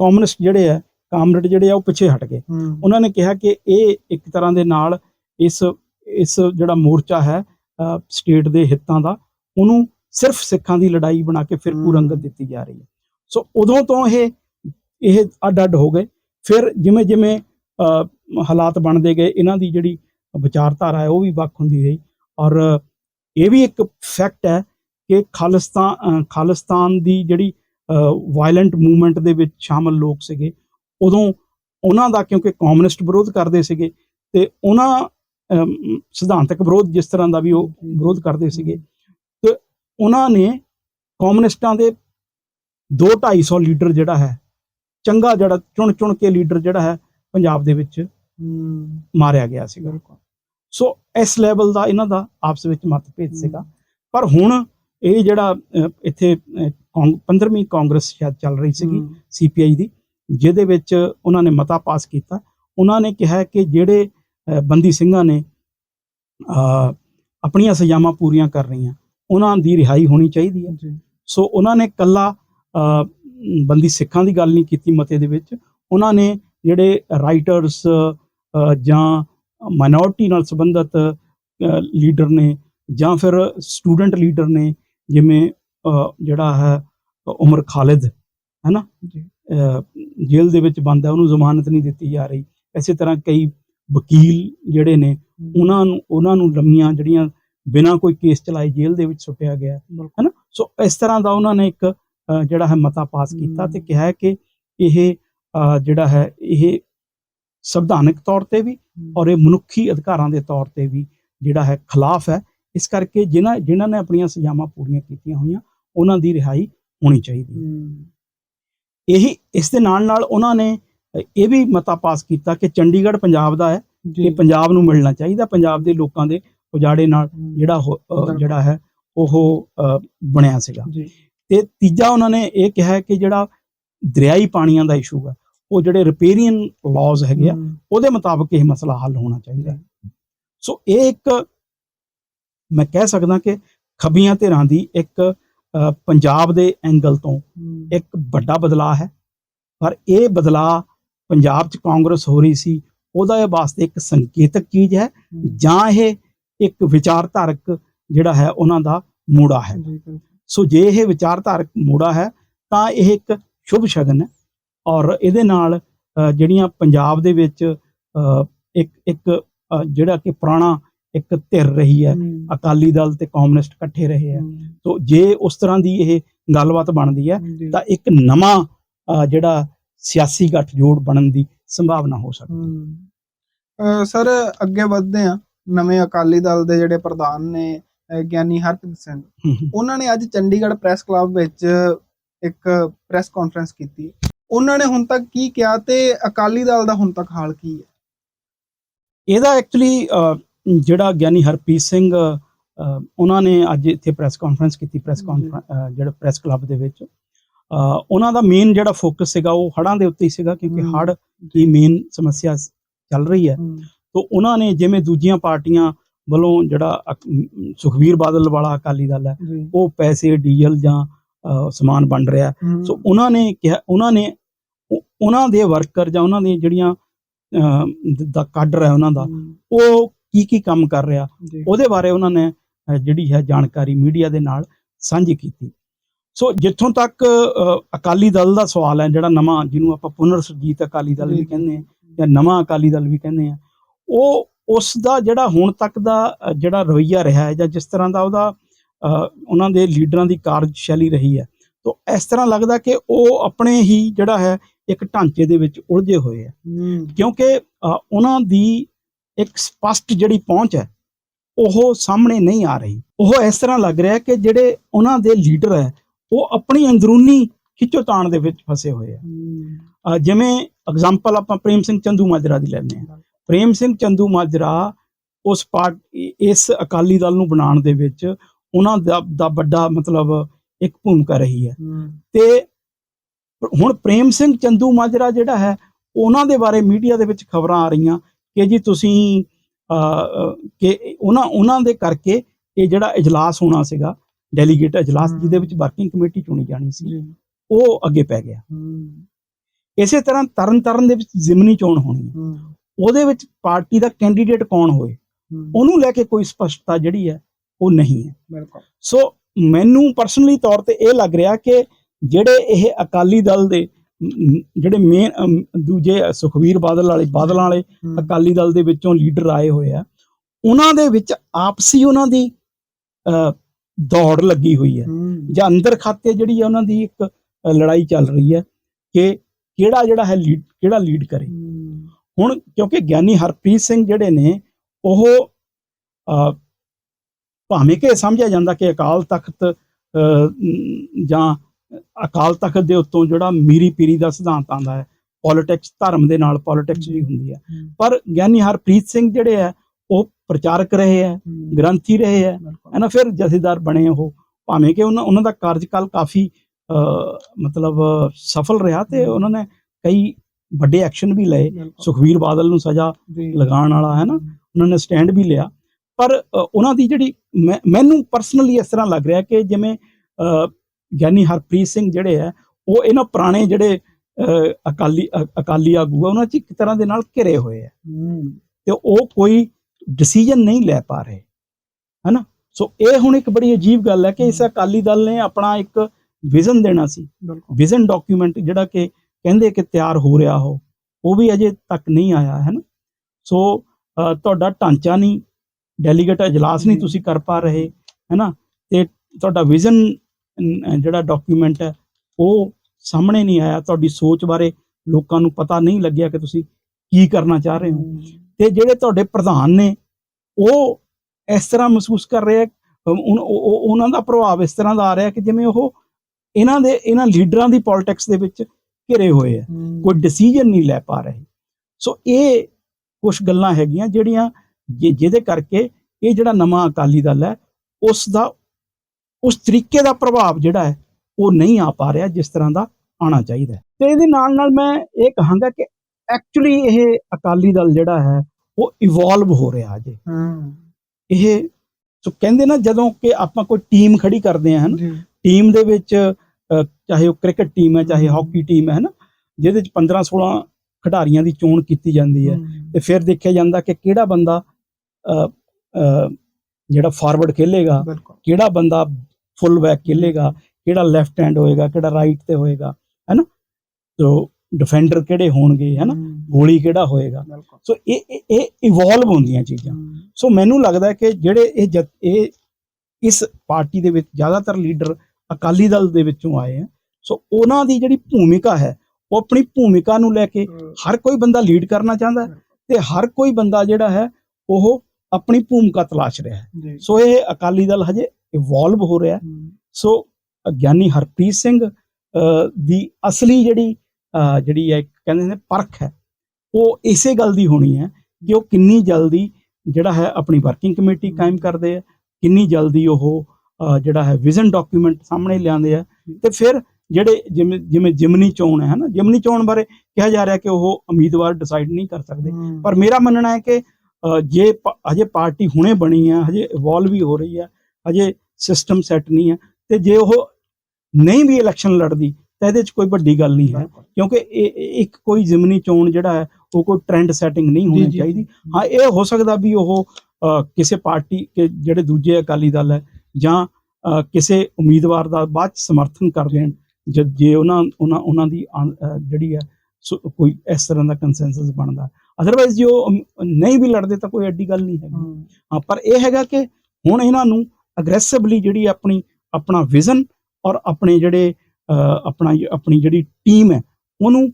Speaker 1: ਕਮਿਊਨਿਸਟ ਜਿਹੜੇ ਆ ਕਾਮਰੇਡ ਜਿਹੜੇ ਆ ਉਹ ਪਿੱਛੇ ਹਟ ਗਏ। ਉਹਨਾਂ ਨੇ ਕਿਹਾ ਕਿ ਇਹ ਇੱਕ ਤਰ੍ਹਾਂ ਦੇ ਨਾਲ ਇਸ ਇਸ ਜਿਹੜਾ ਮੋਰਚਾ ਹੈ ਸਟੇਟ ਦੇ ਹਿੱਤਾਂ ਦਾ ਉਹਨੂੰ ਸਿਰਫ ਸਿੱਖਾਂ ਦੀ ਲੜਾਈ ਬਣਾ ਕੇ ਫਿਰ। ਪੂਰੰਗਤ ਦਿੱਤੀ ਜਾ ਰਹੀ ਹੈ। ਸੋ ਉਦੋਂ ਤੋਂ ਇਹ ਇਹ ਅੱਡ ਅੱਡ ਹੋ ਗਏ। ਫਿਰ ਜਿਵੇਂ ਜਿਵੇਂ ਹਾਲਾਤ ਬਣਦੇ ਗਏ ਇਹਨਾਂ ਦੀ ਜਿਹੜੀ ਵਿਚਾਰਧਾਰਾ ਹੈ ਉਹ ਵੀ ਵੱਖ ਹੁੰਦੀ ਰਹੀ। ਔਰ ਇਹ ਵੀ ਇੱਕ ਫੈਕਟ ਹੈ ਕਿ ਖਾਲਿਸਤਾਨ ਖਾਲਿਸਤਾਨ ਦੀ ਜਿਹੜੀ ਵਾਇਲੈਂਟ ਮੂਵਮੈਂਟ ਦੇ ਵਿੱਚ ਸ਼ਾਮਲ ਲੋਕ ਸੀਗੇ। ਉਦੋਂ ਉਹਨਾਂ ਦਾ ਕਿਉਂਕਿ ਕਮਿਊਨਿਸਟ ਵਿਰੋਧ ਕਰਦੇ ਸੀਗੇ ਤੇ ਉਹਨਾਂ ਸਿਧਾਂਤਕ ਵਿਰੋਧ ਜਿਸ ਤਰ੍ਹਾਂ ਦਾ ਵੀ ਉਹ ਵਿਰੋਧ ਕਰਦੇ ਸੀਗੇ ਤੇ ਉਹਨਾਂ ਨੇ ਕਮਿਊਨਿਸਟਾਂ ਦੇ 2-250 ਲੀਡਰ ਜਿਹੜਾ ਹੈ ਚੰਗਾ ਜਿਹੜਾ ਚੁਣ ਚੁਣ ਕੇ ਲੀਡਰ ਜਿਹੜਾ ਹੈ ਪੰਜਾਬ ਦੇ ਵਿੱਚ ਮਾਰਿਆ ਗਿਆ ਸੀਗਾ। ਸੋ ਇਸ ਲੈਵਲ ਦਾ ਇਹਨਾਂ ਦਾ ਆਪਸ ਵਿੱਚ ਮਤਭੇਦ ਸੀਗਾ। ਪਰ ਹੁਣ ਇਹ ਜਿਹੜਾ ਇੱਥੇ ਅਹ, ਕੌਂਗ- 15ਵੀਂ ਕਾਂਗਰਸ ਸ਼ਾਇਦ ਚੱਲ ਰਹੀ ਸੀਗੀ ਸੀਪੀਆਈ ਦੀ ਜਿਹਦੇ ਵਿੱਚ ਉਹਨਾਂ ਨੇ ਮਤਾ ਪਾਸ ਕੀਤਾ। ਉਹਨਾਂ ਨੇ ਕਿਹਾ ਕਿ ਜਿਹੜੇ ਬੰਦੀ ਸਿੰਘਾਂ ਨੇ ਆਪਣੀਆਂ ਸਜ਼ਾਵਾਂ ਪੂਰੀਆਂ ਕਰ ਰਹੀਆਂ। ਉਹਨਾਂ ਦੀ ਰਿਹਾਈ ਹੋਣੀ ਚਾਹੀਦੀ ਹੈ। ਸੋ ਉਹਨਾਂ ਨੇ ਕੱਲਾ ਬੰਦੀ ਸਿੱਖਾਂ ਦੀ ਗੱਲ ਨਹੀਂ ਕੀਤੀ ਮਤੇ ਦੇ ਵਿੱਚ। ਉਹਨਾਂ ਨੇ ਜਿਹੜੇ ਰਾਈਟਰਸ ਜਾਂ ਮਾਈਨੋਰਟੀ ਨਾਲ ਸੰਬੰਧਿਤ ਲੀਡਰ ਨੇ ਜਾਂ ਫਿਰ ਸਟੂਡੈਂਟ ਲੀਡਰ ਨੇ ਜਿਵੇਂ ਜਿਹੜਾ ਹੈ ਉਮਰ ਖਾਲਿਦ ਹੈ ਨਾ? ਜੇਲ੍ਹ ਦੇ ਵਿੱਚ ਬੰਦ ਹੈ। ਉਹਨੂੰ ਜ਼ਮਾਨਤ ਨਹੀਂ ਦਿੱਤੀ ਜਾ ਰਹੀ। ਇਸੇ ਤਰ੍ਹਾਂ ਕਈ ਵਕੀਲ ਜਿਹੜੇ ਨੇ ਉਹਨਾਂ ਨੂੰ ਉਹਨਾਂ ਨੂੰ ਲੰਮੀਆਂ ਜਿਹੜੀਆਂ ਬਿਨਾਂ ਕੋਈ ਕੇਸ ਚਲਾਏ ਜੇਲ੍ਹ ਦੇ ਵਿੱਚ ਸੁੱਟਿਆ ਗਿਆ। ਹੈ ਨਾ ਸੋ ਇਸ ਤਰ੍ਹਾਂ ਦਾ ਉਹਨਾਂ ਨੇ ਇੱਕ ਜਿਹੜਾ ਹੈ ਮਤਾ ਪਾਸ ਕੀਤਾ ਤੇ। ਕਿਹਾ ਹੈ ਕਿ ਇਹ ਜਿਹੜਾ ਹੈ ਇਹ ਸੰਵਿਧਾਨਕ ਤੌਰ ਤੇ ਵੀ ਔਰ ਇਹ ਮਨੁੱਖੀ ਅਧਿਕਾਰਾਂ ਦੇ ਤੌਰ ਤੇ ਵੀ ਜਿਹੜਾ ਹੈ ਖਿਲਾਫ ਹੈ। ਇਸ ਕਰਕੇ ਜਿਨ੍ਹਾਂ ਜਿਨ੍ਹਾਂ ਨੇ ਆਪਣੀਆਂ ਸਜ਼ਾਵਾਂ ਪੂਰੀਆਂ ਕੀਤੀਆਂ ਹੋਈਆਂ ਉਹਨਾਂ ਦੀ ਰਿਹਾਈ ਹੋਣੀ ਚਾਹੀਦੀ ਹੈ। ਇਹੀ ਇਸ ਦੇ ਨਾਲ ਨਾਲ ਉਹਨਾਂ ਨੇ ਇਹ ਵੀ ਮਤਾ ਪਾਸ ਕੀਤਾ ਕਿ ਚੰਡੀਗੜ੍ਹ ਪੰਜਾਬ ਦਾ ਹੈ ਇਹ ਪੰਜਾਬ ਨੂੰ ਮਿਲਣਾ ਚਾਹੀਦਾ ਪੰਜਾਬ ਦੇ ਲੋਕਾਂ ਦੇ ਉਜਾੜੇ ਨਾਲ ਜਿਹੜਾ ਜਿਹੜਾ ਹੈ ਉਹ ਬਣਿਆ ਸੀਗਾ। ਤੇ ਤੀਜਾ ਉਹਨਾਂ ਨੇ ਇਹ ਕਿਹਾ ਕਿ ਜਿਹੜਾ ਦਰਿਆਈ ਪਾਣੀਆਂ ਦਾ ਇਸ਼ੂ ਹੈ ਉਹ ਜਿਹੜੇ ਰਿਪੇਰੀਅਨ ਲਾਜ਼ ਹੈਗੇ ਆ ਉਹਦੇ ਮੁਤਾਬਕ ਇਹ ਮਸਲਾ ਹੱਲ ਹੋਣਾ ਚਾਹੀਦਾ। ਸੋ ਇਹ ਇੱਕ ਮੈਂ ਕਹਿ ਸਕਦਾ ਕਿ ਖੱਬੀਆਂ ਧਿਰਾਂ ਦੀ ਇੱਕ ਪੰਜਾਬ ਦੇ ਐਂਗਲ ਤੋਂ ਇੱਕ ਵੱਡਾ ਬਦਲਾਅ ਹੈ। ਪਰ ਇਹ ਬਦਲਾਅ ਪੰਜਾਬ 'ਚ ਕਾਂਗਰਸ ਹੋ ਰਹੀ ਸੀ ਉਹਦਾ ਇਹ ਵਾਸਤੇ ਇੱਕ ਸੰਕੇਤਕ ਚੀਜ਼ ਹੈ ਜਾਂ ਇਹ ਇੱਕ ਵਿਚਾਰਧਾਰਕ ਜਿਹੜਾ ਹੈ ਉਹਨਾਂ ਦਾ ਮੂੜਾ ਹੈ। ਸੋ ਜੇ ਇਹ ਵਿਚਾਰਧਾਰਕ ਮੂੜਾ ਹੈ ਤਾਂ ਇਹ ਇੱਕ ਸ਼ੁਭ ਸ਼ਗਨ ਹੈ ਔਰ ਇਹਦੇ ਨਾਲ ਜਿਹੜੀਆਂ ਪੰਜਾਬ ਦੇ ਵਿੱਚ ਇੱਕ ਇੱਕ ਜਿਹੜਾ ਕਿ ਪੁਰਾਣਾ ਇੱਕ ਧਿਰ ਰਹੀ ਹੈ ਅਕਾਲੀ ਦਲ ਤੇ ਕਮਿਊਨਿਸਟ ਇਕੱਠੇ ਰਹੇ ਆ ਸੋ ਜੇ ਉਸ ਤਰ੍ਹਾਂ ਦੀ ਇਹ ਗੱਲਬਾਤ ਬਣਦੀ ਹੈ ਤਾਂ ਇੱਕ ਨਵਾਂ ਜਿਹੜਾ ਸਿਆਸੀ ਗੱਠਜੋੜ ਬਣਨ ਦੀ ਸੰਭਾਵਨਾ ਹੋ ਸਕਦੀ ਹੈ।
Speaker 2: ਸਰ ਅੱਗੇ ਵਧਦੇ ਆ ਨਵੇਂ ਅਕਾਲੀ ਦਲ ਦੇ ਜਿਹੜੇ ਪ੍ਰਧਾਨ ਨੇ ਗਿਆਨੀ ਹਰਪ੍ਰੀਤ ਸਿੰਘ। ਉਹਨਾਂ ਨੇ ਅੱਜ ਚੰਡੀਗੜ੍ਹ ਪ੍ਰੈਸ ਕਲੱਬ ਵਿੱਚ ਇੱਕ ਪ੍ਰੈਸ ਕਾਨਫਰੰਸ ਕੀਤੀ। ਉਹਨਾਂ ਨੇ ਹੁਣ ਤੱਕ ਕੀ ਕਿਹਾ ਤੇ ਅਕਾਲੀ ਦਲ ਦਾ ਹੁਣ ਤੱਕ ਹਾਲ ਕੀ ਹੈ?
Speaker 1: ਇਹਦਾ ਐਕਚੁਅਲੀ ਜਿਹੜਾ ਗਿਆਨੀ ਹਰਪ੍ਰੀਤ ਸਿੰਘ ਉਹਨਾਂ ਨੇ ਅੱਜ ਇੱਥੇ ਪ੍ਰੈਸ ਕਾਨਫਰੰਸ ਕੀਤੀ ਪ੍ਰੈਸ ਜਿਹੜਾ ਪ੍ਰੈਸ ਕਲੱਬ ਦੇ ਵਿੱਚ। ਉਹਨਾਂ ਦਾ ਮੇਨ ਜਿਹੜਾ ਫੋਕਸ ਸੀਗਾ ਉਹ ਹੜ੍ਹਾਂ ਦੇ ਉੱਤੇ ਹੀ ਸੀਗਾ ਕਿਉਂਕਿ। ਹੜ੍ਹ ਦੀ ਮੇਨ ਸਮੱਸਿਆ ਚੱਲ ਰਹੀ ਹੈ। ਤੋਂ ਉਹਨਾਂ ਨੇ ਜਿਵੇਂ ਦੂਜੀਆਂ ਪਾਰਟੀਆਂ ਵੱਲੋਂ ਜਿਹੜਾ ਸੁਖਬੀਰ ਬਾਦਲ ਵਾਲਾ ਅਕਾਲੀ ਦਲ ਹੈ ਉਹ ਪੈਸੇ ਡੀਜ਼ਲ ਜਾਂ ਸਮਾਨ ਵੰਡ ਰਿਹਾ। ਸੋ ਉਹਨਾਂ ਨੇ ਕਿਹਾ ਉਹਨਾਂ ਨੇ ਉਹ- ਉਹਨਾਂ ਦੇ ਵਰਕਰ ਜਾਂ ਉਹਨਾਂ ਦੀਆਂ ਜਿਹੜੀਆਂ ਦਾ ਕਾਡਰ ਹੈ ਉਹਨਾਂ ਦਾ ਉਹ ਕੀ ਕੀ ਕੰਮ ਕਰ ਰਿਹਾ। ਉਹਦੇ ਬਾਰੇ ਉਹਨਾਂ ਨੇ ਜਿਹੜੀ ਹੈ ਜਾਣਕਾਰੀ ਮੀਡੀਆ ਦੇ ਨਾਲ ਸਾਂਝੀ ਕੀਤੀ। ਸੋ ਜਿੱਥੋਂ ਤੱਕ ਅਕਾਲੀ ਦਲ ਦਾ ਸਵਾਲ ਹੈ ਜਿਹੜਾ ਨਵਾਂ ਜਿਹਨੂੰ ਆਪਾਂ ਪੁਨਰ ਸੁਰਜੀਤ ਅਕਾਲੀ ਦਲ ਵੀ ਕਹਿੰਦੇ ਆ ਜਾਂ ਨਵਾਂ ਅਕਾਲੀ ਦਲ ਵੀ ਕਹਿੰਦੇ ਆ ਉਹ ਉਸ ਦਾ ਜਿਹੜਾ ਹੁਣ ਤੱਕ ਦਾ ਜਿਹੜਾ ਰਵਈਆ ਰਿਹਾ ਹੈ ਜਾਂ ਜਿਸ ਤਰ੍ਹਾਂ ਦਾ ਉਹਦਾ ਉਹਨਾਂ ਦੇ ਲੀਡਰਾਂ ਦੀ ਕਾਰਜਸ਼ੈਲੀ ਰਹੀ ਹੈ ਤੋਂ ਇਸ ਤਰ੍ਹਾਂ ਲੱਗਦਾ ਕਿ ਉਹ ਆਪਣੇ ਹੀ ਜਿਹੜਾ ਹੈ ਇੱਕ ਢਾਂਚੇ ਦੇ ਵਿੱਚ ਉਲਝੇ ਹੋਏ ਆ ਕਿਉਂਕਿ ਉਹਨਾਂ ਦੀ ਇੱਕ ਸਪਸ਼ਟ ਜਿਹੜੀ ਪਹੁੰਚ ਹੈ ਉਹ ਸਾਹਮਣੇ ਨਹੀਂ ਆ ਰਹੀ। ਉਹ ਇਸ ਤਰ੍ਹਾਂ ਲੱਗ ਰਿਹਾ ਕਿ ਜਿਹੜੇ ਉਹਨਾਂ ਦੇ ਲੀਡਰ ਹੈ ਉਹ ਆਪਣੀ ਅੰਦਰੂਨੀ ਖਿੱਚੋਤਾਣ ਦੇ ਵਿੱਚ ਫਸੇ ਹੋਏ ਆ। ਜਿਵੇਂ ਐਗਜ਼ਾਮਪਲ ਆਪਾਂ ਪ੍ਰੇਮ ਸਿੰਘ ਚੰਦੂ ਮਾਜਰਾ ਦੀ ਲੈਂਦੇ ਹਾਂ। ਪ੍ਰੇਮ ਸਿੰਘ ਚੰਦੂ ਮਾਜਰਾ ਉਸ ਪਾਰਟ ਇਸ ਅਕਾਲੀ ਦਲ ਨੂੰ ਬਣਾਉਣ ਦੇ ਵਿੱਚ ਉਹਨਾਂ ਦਾ ਵੱਡਾ ਮਤਲਬ ਇੱਕ ਭੂਮਿਕਾ ਰਹੀ ਹੈ। ਤੇ ਹੁਣ ਪ੍ਰੇਮ ਸਿੰਘ ਚੰਦੂ ਮਾਜਰਾ ਜਿਹੜਾ ਹੈ ਉਹਨਾਂ ਦੇ ਬਾਰੇ ਮੀਡੀਆ ਦੇ ਵਿੱਚ ਖਬਰਾਂ ਆ ਰਹੀਆਂ ਕਿ ਜੀ ਤੁਸੀਂ ਕਿ ਉਹਨਾਂ ਉਹਨਾਂ ਦੇ ਕਰਕੇ ਇਹ ਜਿਹੜਾ ਇਜਲਾਸ ਹੋਣਾ ਸੀਗਾ ਡੈਲੀਗੇਟ
Speaker 2: ਹਮ।
Speaker 1: ਜਿਹਦੇ ਵਿੱਚ ਵਰਕਿੰਗ ਕਮੇਟੀ ਚੁਣੀ ਜਾਣੀ ਸੀ। ਉਹ ਅੱਗੇ ਪੈ ਗਿਆ। ਇਸੇ ਤਰ੍ਹਾਂ ਤਰਨ ਤਾਰਨ ਦੇ ਵਿੱਚ ਜ਼ਿਮਨੀ ਚੋਣ ਹੋਣੀ ਹੈ। ਉਹਦੇ ਵਿੱਚ ਪਾਰਟੀ ਦਾ ਕੈਂਡੀਡੇਟ ਕੌਣ ਹੋਏ? ਉਹਨੂੰ ਲੈ ਕੇ ਕੋਈ ਸਪਸ਼ਟਤਾ ਜਿਹੜੀ ਹੈ ਉਹ ਨਹੀਂ ਹੈ।
Speaker 2: ਬਿਲਕੁਲ।
Speaker 1: ਸੋ ਮੈਨੂੰ ਪਰਸਨਲੀ ਤੌਰ ਤੇ ਇਹ ਲੱਗ ਰਿਹਾ ਕਿ ਜਿਹੜੇ ਇਹ ਅਕਾਲੀ ਦਲ ਦੇ ਜਿਹੜੇ ਮੇਨ ਦੂਜੇ ਸੁਖਵੀਰ ਬਾਦਲ ਵਾਲੇ ਬਾਦਲਾਂ ਵਾਲੇ ਅਕਾਲੀ ਦਲ ਦੇ ਵਿੱਚੋਂ ਲੀਡਰ ਆਏ ਹੋਏ ਆ ਉਹਨਾਂ ਦੇ ਵਿੱਚ ਆਪਸੀ ਉਹਨਾਂ ਦੀ ਦੌੜ ਲੱਗੀ ਹੋਈ ਹੈ।
Speaker 2: ਹੂੰ।
Speaker 1: ਜਾਂ ਅੰਦਰ ਖਾਤੇ ਜਿਹੜੀ ਹੈ ਉਹਨਾਂ ਦੀ ਇੱਕ ਲੜਾਈ ਚੱਲ ਰਹੀ ਹੈ ਕਿ ਕਿਹੜਾ ਜਿਹੜਾ ਹੈ ਲੀਡ ਕਿਹੜਾ ਲੀਡ ਕਰੇ।
Speaker 2: ਹੂੰ,
Speaker 1: ਹੁਣ ਕਿਉਂਕਿ ਗਿਆਨੀ ਹਰਪ੍ਰੀਤ ਸਿੰਘ ਜਿਹੜੇ ਨੇ ਉਹ ਭਾਵੇਂ ਕਿ ਸਮਝਿਆ ਜਾਂਦਾ ਕਿ ਅਕਾਲ ਤਖਤ ਜਾਂ ਅਕਾਲ ਤਖਤ ਦੇ ਉੱਤੋਂ ਜਿਹੜਾ ਮੀਰੀ ਪੀਰੀ ਦਾ ਸਿਧਾਂਤ ਆਂਦਾ ਹੈ ਪੋਲਿਟਿਕਸ ਧਰਮ ਦੇ ਨਾਲ ਪੋਲਿਟਿਕਸ ਵੀ ਹੁੰਦੀ ਹੈ।
Speaker 2: ਹੂੰ,
Speaker 1: ਪਰ ਗਿਆਨੀ ਹਰਪ੍ਰੀਤ ਸਿੰਘ ਜਿਹੜੇ ਆ ਉਹ ਪ੍ਰਚਾਰਕ ਰਹੇ
Speaker 2: ਹੂੰ,
Speaker 1: ਗ੍ਰੰਥੀ ਰਹੇ
Speaker 2: ਬਿਲਕੁਲ,
Speaker 1: ਹਨਾ ਫਿਰ ਜਥੇਦਾਰ ਬਣੇ ਉਹ। ਭਾਵੇਂ ਕਿ ਉਹਨਾਂ ਉਹਨਾਂ ਦਾ ਕਾਰਜਕਾਲ ਕਾਫੀ ਮਤਲਬ ਸਫਲ ਰਿਹਾ ਤੇ। ਉਹਨਾਂ ਨੇ ਕਈ ਵੱਡੇ ਐਕਸ਼ਨ ਵੀ ਲਏ। ਸੁਖਵੀਰ ਬਾਦਲ ਨੂੰ ਸਜ਼ਾ ਲਗਾਉਣ ਵਾਲਾ ਹੈ ਨਾ ਉਹਨਾਂ ਨੇ ਸਟੈਂਡ ਵੀ ਲਿਆ। ਪਰ ਉਹਨਾਂ ਦੀ ਜਿਹੜੀ ਮੈਨੂੰ ਪਰਸਨਲੀ ਇਸ ਤਰ੍ਹਾਂ ਲੱਗ ਰਿਹਾ ਕਿ ਜਿਵੇਂ ਗਿਆਨੀ ਹਰਪ੍ਰੀਤ ਸਿੰਘ ਜਿਹੜੇ ਆ ਉਹ ਇਹਨਾਂ ਪੁਰਾਣੇ ਜਿਹੜੇ ਅਕਾਲੀ ਅਕਾਲੀ ਆਗੂ ਆ ਉਹਨਾਂ 'ਚ ਇੱਕ ਤਰ੍ਹਾਂ ਦੇ ਨਾਲ ਘਿਰੇ ਹੋਏ ਆ
Speaker 2: ਹੂੰ,
Speaker 1: ਤੇ ਉਹ ਕੋਈ ਡਿਸੀਜਨ ਨਹੀਂ ਲੈ ਪਾ ਰਹੇ ਹੈਨਾ? ਸੋ ਇਹ ਹੁਣ ਇੱਕ ਬੜੀ ਅਜੀਬ ਗੱਲ ਹੈ ਕਿ ਇਸ ਅਕਾਲੀ ਦਲ ਨੇ ਆਪਣਾ ਇੱਕ ਵਿਜ਼ਨ ਦੇਣਾ ਸੀ। ਵਿਜ਼ਨ ਡਾਕੂਮੈਂਟ ਜਿਹੜਾ ਕਿ ਕਹਿੰਦੇ ਕਿ ਤਿਆਰ ਹੋ ਰਿਹਾ ਹੋ ਉਹ ਵੀ ਅਜੇ ਤੱਕ ਨਹੀਂ ਆਇਆ ਹੈ ਨਾ ਸੋ ਤੁਹਾਡਾ ਢਾਂਚਾ ਨਹੀਂ ਡੈਲੀਗੇਟ ਇਜਲਾਸ ਨਹੀਂ। ਤੁਸੀਂ ਕਰ ਪਾ ਰਹੇ ਹੈ ਨਾ ਤੇ ਤੁਹਾਡਾ ਵਿਜ਼ਨ ਜਿਹੜਾ ਡਾਕੂਮੈਂਟ ਹੈ ਉਹ ਸਾਹਮਣੇ ਨਹੀਂ ਆਇਆ। ਤੁਹਾਡੀ ਸੋਚ ਬਾਰੇ ਲੋਕਾਂ ਨੂੰ ਪਤਾ ਨਹੀਂ ਲੱਗਿਆ ਕਿ ਤੁਸੀਂ ਕੀ ਕਰਨਾ ਚਾਹ ਰਹੇ ਹੂੰ, ਤੇ ਜਿਹੜੇ ਤੁਹਾਡੇ ਪ੍ਰਧਾਨ ਨੇ ਉਹ ਇਸ ਤਰ੍ਹਾਂ ਮਹਿਸੂਸ ਕਰ ਰਹੇ ਉਹ- ਉਹਨਾਂ ਦਾ ਪ੍ਰਭਾਵ ਇਸ ਤਰ੍ਹਾਂ ਦਾ ਆ ਰਿਹਾ ਕਿ ਜਿਵੇਂ ਉਹ ਇਹਨਾਂ ਦੇ ਇਹਨਾਂ ਲੀਡਰਾਂ ਦੀ ਪੋਲਿਟਿਕਸ ਦੇ ਵਿੱਚ ਘਿਰੇ ਹੋਏ ਆ। ਕੋਈ ਡਿਸੀਜਨ ਨਹੀਂ ਲੈ ਪਾ ਰਹੇ। ਸੋ ਇਹ ਕੁਝ ਗੱਲਾਂ ਹੈਗੀਆਂ ਜਿਹੜੀਆਂ ਜਿਹਦੇ ਕਰਕੇ ਇਹ ਜਿਹੜਾ ਨਵਾਂ ਅਕਾਲੀ ਦਲ ਹੈ ਉਸ ਦਾ ਉਸ ਤਰੀਕੇ ਦਾ ਪ੍ਰਭਾਵ ਜਿਹੜਾ ਹੈ ਉਹ ਨਹੀਂ ਆ ਪਾ ਰਿਹਾ ਜਿਸ ਤਰ੍ਹਾਂ ਦਾ ਆਉਣਾ ਚਾਹੀਦਾ। ਤੇ ਇਹਦੇ ਨਾਲ ਨਾਲ ਮੈਂ ਇਹ ਕਹਾਂਗਾ ਕਿ ਐਕਚੁਅਲੀ ਇਹ ਅਕਾਲੀ ਦਲ ਜਿਹੜਾ ਹੈ ਉਹ ਇਵੋਲਵ ਹੋ ਰਿਹਾ ਅਜੇ
Speaker 2: ਹੂੰ,
Speaker 1: ਇਹ ਸੋ ਕਹਿੰਦੇ ਨਾ ਜਦੋਂ ਕਿ ਆਪਾਂ ਕੋਈ ਟੀਮ ਖੜੀ ਕਰਦੇ ਹਾਂ ਹਨ ਟੀਮ ਦੇ ਵਿੱਚ ਚਾਹੇ ਉਹ ਕ੍ਰਿਕਟ ਟੀਮ ਹੈ ਚਾਹੇ। ਹਾਕੀ ਟੀਮ ਹੈ ਨਾ ਜਿਹਦੇ ਵਿੱਚ 15 16 ਖਿਡਾਰੀਆਂ ਦੀ ਚੋਣ ਕੀਤੀ ਜਾਂਦੀ ਹੈ।
Speaker 2: ਹੂੰ,
Speaker 1: ਤੇ ਫਿਰ ਦੇਖਿਆ ਜਾਂਦਾ ਕਿ ਕਿਹੜਾ ਬੰਦਾ ਜਿਹੜਾ ਫਾਰਵਰਡ ਖੇਲੇਗਾ ਕਿਹੜਾ ਬੰਦਾ ਫੁੱਲ ਬੈਕ ਖੇਲੇਗਾ ਕਿਹੜਾ ਲੈਫਟ ਹੈਂਡ ਹੋਏਗਾ ਕਿਹੜਾ ਰਾਈਟ ਤੇ ਹੋਏਗਾ ਹੈਨਾ? ਤੋ ਡਿਫੈਂਡਰ ਕਿਹੜੇ ਹੋਣਗੇ ਹੈਨਾ? ਗੋਲੀ ਕਿਹੜਾ ਹੋਏਗਾ? ਸੋ ਇਹ ਇਹ- ਇਵੋਲਵ ਹੁੰਦੀਆਂ ਚੀਜ਼ਾਂ। ਸੋ ਮੈਨੂੰ ਲੱਗਦਾ ਕਿ ਜਿਹੜੇ ਇਹ ਇਹ ਇਸ ਪਾਰਟੀ ਦੇ ਵਿੱਚ ਜ਼ਿਆਦਾਤਰ ਲੀਡਰ ਅਕਾਲੀ ਦਲ ਦੇ ਵਿੱਚੋਂ ਆਏ ਆ। ਸੋ ਉਹਨਾਂ ਦੀ ਜਿਹੜੀ ਭੂਮਿਕਾ ਹੈ ਉਹ ਆਪਣੀ ਭੂਮਿਕਾ ਨੂੰ ਲੈ ਕੇ ਹਰ ਕੋਈ ਬੰਦਾ ਲੀਡ ਕਰਨਾ ਚਾਹੁੰਦਾ ਤੇ ਹਰ ਕੋਈ ਬੰਦਾ ਜਿਹੜਾ ਹੈ ਉਹ ਆਪਣੀ ਭੂਮਿਕਾ ਤਲਾਸ਼ ਰਿਹਾ ਹੈ। ਸੋ ਇਹ ਅਕਾਲੀ ਦਲ ਹਜੇ ਇਵੋਲਵ ਹੋ ਰਿਹਾ ਸੋ ਗਿਆਨੀ ਹਰਪ੍ਰੀਤ ਸਿੰਘ ਦੀ ਅਸਲੀ ਜਿਹੜੀ ਜਿਹੜੀ ਹੈ ਕਹਿੰਦੇ ਨੇ ਪਰਖ ਹੈ। ਉਹ ਇਸੇ ਗੱਲ ਦੀ ਹੋਣੀ ਹੈ ਕਿ ਉਹ ਕਿੰਨੀ ਜਲਦੀ ਜਿਹੜਾ ਹੈ ਆਪਣੀ ਵਰਕਿੰਗ ਕਮੇਟੀ ਕਾਇਮ ਕਰਦੇ ਆ ਕਿੰਨੀ ਜਲਦੀ ਉਹ ਜਿਹੜਾ ਹੈ ਵਿਜ਼ਨ ਡਾਕੂਮੈਂਟ ਸਾਹਮਣੇ ਲਿਆਉਂਦੇ ਆ। ਤੇ ਫਿਰ ਜਿਹੜੇ ਜਿਵੇਂ ਜਿਵੇਂ ਜਿਮਨੀ ਚੋਣ ਹੈ ਨਾ ਜਿਮਨੀ ਚੋਣ ਬਾਰੇ ਕਿਹਾ ਜਾ ਰਿਹਾ ਕਿ ਉਹ ਉਮੀਦਵਾਰ ਡਿਸਾਈਡ ਨਹੀਂ ਕਰ ਸਕਦੇ। ਪਰ ਮੇਰਾ ਮੰਨਣਾ ਹੈ ਕਿ ਜੇ ਹਜੇ ਪਾਰਟੀ ਹੁਣੇ ਬਣੀ ਹੈ ਹਜੇ ਇਵੋਲਵ ਹੀ ਹੋ ਰਹੀ ਹੈ ਹਜੇ ਸਿਸਟਮ ਸੈੱਟ ਨਹੀਂ ਹੈ ਤੇ ਜੇ ਉਹ ਨਹੀਂ ਵੀ ਇਲੈਕਸ਼ਨ ਲੜਦੀ ਤਾਂ ਇਹਦੇ 'ਚ ਕੋਈ ਵੱਡੀ ਗੱਲ ਨਹੀਂ ਹੈ। ਕਿਉਂਕਿ ਇਹ ਇੱਕ ਕੋਈ ਜ਼ਿਮਨੀ ਚੋਣ ਜਿਹੜਾ ਹੈ ਉਹ ਕੋਈ ਟ੍ਰੈਂਡ ਸੈਟਿੰਗ ਨਹੀਂ ਹੋਣੀ ਚਾਹੀਦੀ। ਹਾਂ ਇਹ ਹੋ ਸਕਦਾ ਵੀ ਉਹ ਕਿਸੇ ਪਾਰਟੀ ਕੇ ਜਿਹੜੇ ਦੂਜੇ ਅਕਾਲੀ ਦਲ ਹੈ ਜਾਂ ਕਿਸੇ ਉਮੀਦਵਾਰ ਦਾ ਬਾਅਦ 'ਚ ਸਮਰਥਨ ਕਰ ਦੇਣ ਜਦ ਜੇ ਉਹਨਾਂ ਉਹਨਾਂ ਉਹਨਾਂ ਦੀ ਜਿਹੜੀ ਹੈ ਕੋਈ ਇਸ ਤਰ੍ਹਾਂ ਦਾ ਕੰਸੈਂਸਸ ਬਣਦਾ। ਅਦਰਵਾਈਜ਼ ਜੇ ਉਹ ਨਹੀਂ ਵੀ ਲੜਦੇ ਤਾਂ ਕੋਈ ਐਡੀ ਗੱਲ ਨਹੀਂ ਹੈਗੀ।
Speaker 2: ਹੂੰ,
Speaker 1: ਹਾਂ ਪਰ ਇਹ ਹੈਗਾ ਕਿ ਹੁਣ ਇਹਨਾਂ ਨੂੰ ਅਗਰੈਸਿਵਲੀ ਜਿਹੜੀ ਆਪਣੀ ਆਪਣਾ ਵਿਜ਼ਨ ਔਰ ਆਪਣੇ ਜਿਹੜੇ ਆਪਣਾ ਆਪਣੀ ਜਿਹੜੀ ਟੀਮ ਹੈ ਉਹਨੂੰ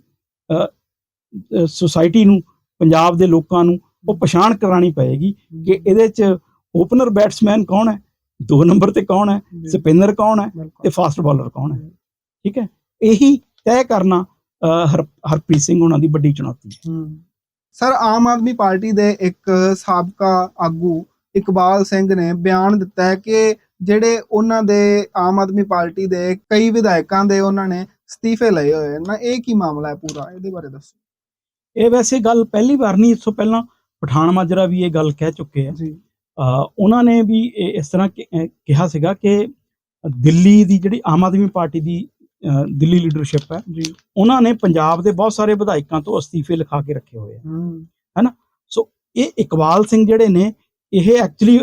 Speaker 1: ਸੁਸਾਇਟੀ ਨੂੰ ਪੰਜਾਬ ਦੇ ਲੋਕਾਂ ਨੂੰ ਉਹ ਪਛਾਣ ਕਰਾਣੀ ਪਏਗੀ ਕਿ ਇਹਦੇ ਚ ਓਪਨਰ ਬੈਟਸਮੈਨ ਕੌਣ ਹੈ? ਦੋ ਨੰਬਰ ਤੇ ਕੌਣ ਹੈ? ਸਪਿਨਰ ਕੌਣ ਹੈ? ਤੇ ਫਾਸਟ ਬਾਲਰ ਕੌਣ ਹੈ? ਠੀਕ ਹੈ? ਇਹੀ ਤੈਅ ਕਰਨਾ ਹਰ ਹਰਪ੍ਰੀਤ ਸਿੰਘ ਉਹਨਾਂ ਦੀ ਵੱਡੀ ਚੁਣੌਤੀ ਹੂੰ।
Speaker 2: ਸਰ ਆਮ ਆਦਮੀ ਪਾਰਟੀ ਦੇ ਇੱਕ ਸਾਬਕਾ ਆਗੂ ਇਕਬਾਲ ਸਿੰਘ ਨੇ ਬਿਆਨ ਦਿੱਤਾ ਹੈ ਕਿ ਜਿਹੜੇ ਉਹਨਾਂ ਦੇ ਆਮ ਆਦਮੀ ਪਾਰਟੀ ਦੇ ਕਈ ਵਿਧਾਇਕਾਂ ਦੇ ਉਹਨਾਂ ਨੇ ਅਸਤੀਫੇ ਲਏ ਹੋਏ ਨਾ। ਇਹ ਕੀ ਮਾਮਲਾ ਹੈ ਪੂਰਾ? ਇਹਦੇ ਬਾਰੇ ਦੱਸੋ।
Speaker 1: ਇਹ ਵੈਸੇ ਗੱਲ ਪਹਿਲੀ ਵਾਰ ਨਹੀਂ ਇਸ ਤੋਂ ਪਹਿਲਾਂ ਪਠਾਨ ਮਾਜਰਾ ਵੀ ਇਹ ਗੱਲ ਕਹਿ ਚੁੱਕੇ ਆ।
Speaker 2: ਜੀ।
Speaker 1: ਉਹਨਾਂ ਨੇ ਵੀ ਇਸ ਤਰ੍ਹਾਂ ਕਿਹਾ ਸੀਗਾ ਕਿ ਦਿੱਲੀ ਦੀ ਜਿਹੜੀ ਆਮ ਆਦਮੀ ਪਾਰਟੀ ਦੀ ਦਿੱਲੀ ਲੀਡਰਸ਼ਿਪ ਹੈ
Speaker 2: ਜੀ।
Speaker 1: ਉਹਨਾਂ ਨੇ ਪੰਜਾਬ ਦੇ ਬਹੁਤ ਸਾਰੇ ਵਿਧਾਇਕਾਂ ਤੋਂ ਅਸਤੀਫੇ ਲਿਖਾ ਕੇ ਰੱਖੇ ਹੋਏ ਆ।
Speaker 2: ਹੂੰ।
Speaker 1: ਸੋ ਇਹ ਇਕਬਾਲ ਸਿੰਘ ਜਿਹੜੇ ਨੇ ਇਹ ਐਕਚੁਅਲੀ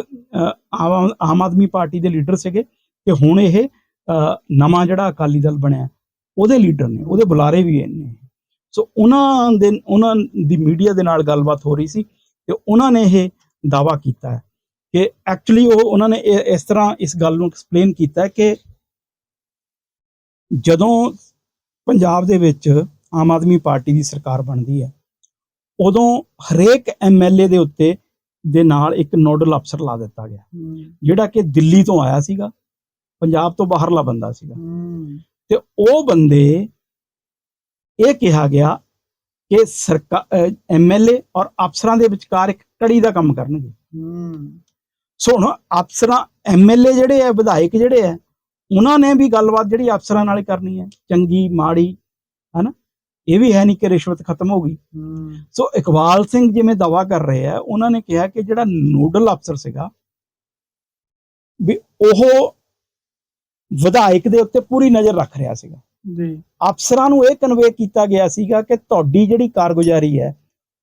Speaker 1: ਆਮ ਆਮ ਆਦਮੀ ਪਾਰਟੀ ਦੇ ਲੀਡਰ ਸੀਗੇ ਤੇ ਹੁਣ ਇਹ ਨਵਾਂ ਜਿਹੜਾ ਅਕਾਲੀ ਦਲ ਬਣਿਆ, ਉਹਦੇ ਲੀਡਰ ਨੇ, ਉਹਦੇ ਬੁਲਾਰੇ ਵੀ ਇਹ ਨੇ। ਸੋ ਉਹਨਾਂ ਦੇ, ਉਹਨਾਂ ਦੀ ਮੀਡੀਆ ਦੇ ਨਾਲ ਗੱਲਬਾਤ ਹੋ ਰਹੀ ਸੀ ਤੇ ਉਹਨਾਂ ਨੇ ਇਹ ਦਾਵਾ ਕੀਤਾ ਹੈ ਕਿ ਐਕਚੁਅਲੀ ਉਹ, ਉਹਨਾਂ ਨੇ ਇਸ ਤਰ੍ਹਾਂ ਇਸ ਗੱਲ ਨੂੰ ਐਕਸਪਲੇਨ ਕੀਤਾ ਕਿ ਜਦੋਂ ਪੰਜਾਬ ਦੇ ਵਿੱਚ ਆਮ ਆਦਮੀ ਪਾਰਟੀ ਦੀ ਸਰਕਾਰ ਬਣਦੀ ਹੈ, ਉਦੋਂ ਹਰੇਕ ਐਮਐਲਏ ਦੇ ਉੱਤੇ ਦੇ ਨਾਲ ਇੱਕ ਨੋਡਲ ਅਫਸਰ ਲਾ ਦਿੱਤਾ ਗਿਆ। ਜਿਹੜਾ ਕਿ ਦਿੱਲੀ ਤੋਂ ਆਇਆ ਸੀਗਾ ਪੰਜਾਬ ਤੋਂ ਬਾਹਰਲਾ ਬੰਦਾ ਸੀਗਾ। ਤੇ ਉਹ ਬੰਦੇ ਇਹ ਕਿਹਾ ਗਿਆ ਕਿ ਸਰਕਾਰ ਐਮਐਲਏ ਔਰ ਅਫਸਰਾਂ ਦੇ ਵਿਚਕਾਰ ਇੱਕ ਕੜੀ ਦਾ ਕੰਮ ਕਰਨਗੇ। ਸੋ ਹੁਣ ਅਫਸਰਾਂ ਐਮਐਲਏ ਜਿਹੜੇ ਆ ਵਿਧਾਇਕ ਜਿਹੜੇ ਆ ਉਹਨਾਂ ਨੇ ਵੀ ਗੱਲਬਾਤ ਜਿਹੜੀ ਅਫਸਰਾਂ ਨਾਲ ਕਰਨੀ ਹੈ ਚੰਗੀ ਮਾੜੀ ਹਨਾ? ਇਹ ਵੀ ਹੈ ਨਹੀਂ ਕਿ ਰਿਸ਼ਵਤ ਖਤਮ ਹੋ ਗਈ। ਸੋ ਇਕਬਾਲ ਸਿੰਘ ਜਿਵੇਂ ਦਾਵਾ ਕਰ ਰਹੇ ਆ ਉਹਨਾਂ ਨੇ ਕਿਹਾ ਕਿ ਜਿਹੜਾ ਨੋਡਲ ਅਫਸਰ ਸੀਗਾ ਵੀ ਉਹ ਵਿਧਾਇਕ ਦੇ ਉੱਤੇ ਪੂਰੀ ਨਜ਼ਰ ਰੱਖ ਰਿਹਾ ਸੀਗਾ।
Speaker 2: ਜੀ।
Speaker 1: ਅਫਸਰਾਂ ਨੂੰ ਇਹ ਕਨਵੇ ਕੀਤਾ ਗਿਆ ਸੀਗਾ ਕਿ ਤੁਹਾਡੀ ਜਿਹੜੀ ਕਾਰਗੁਜ਼ਾਰੀ ਹੈ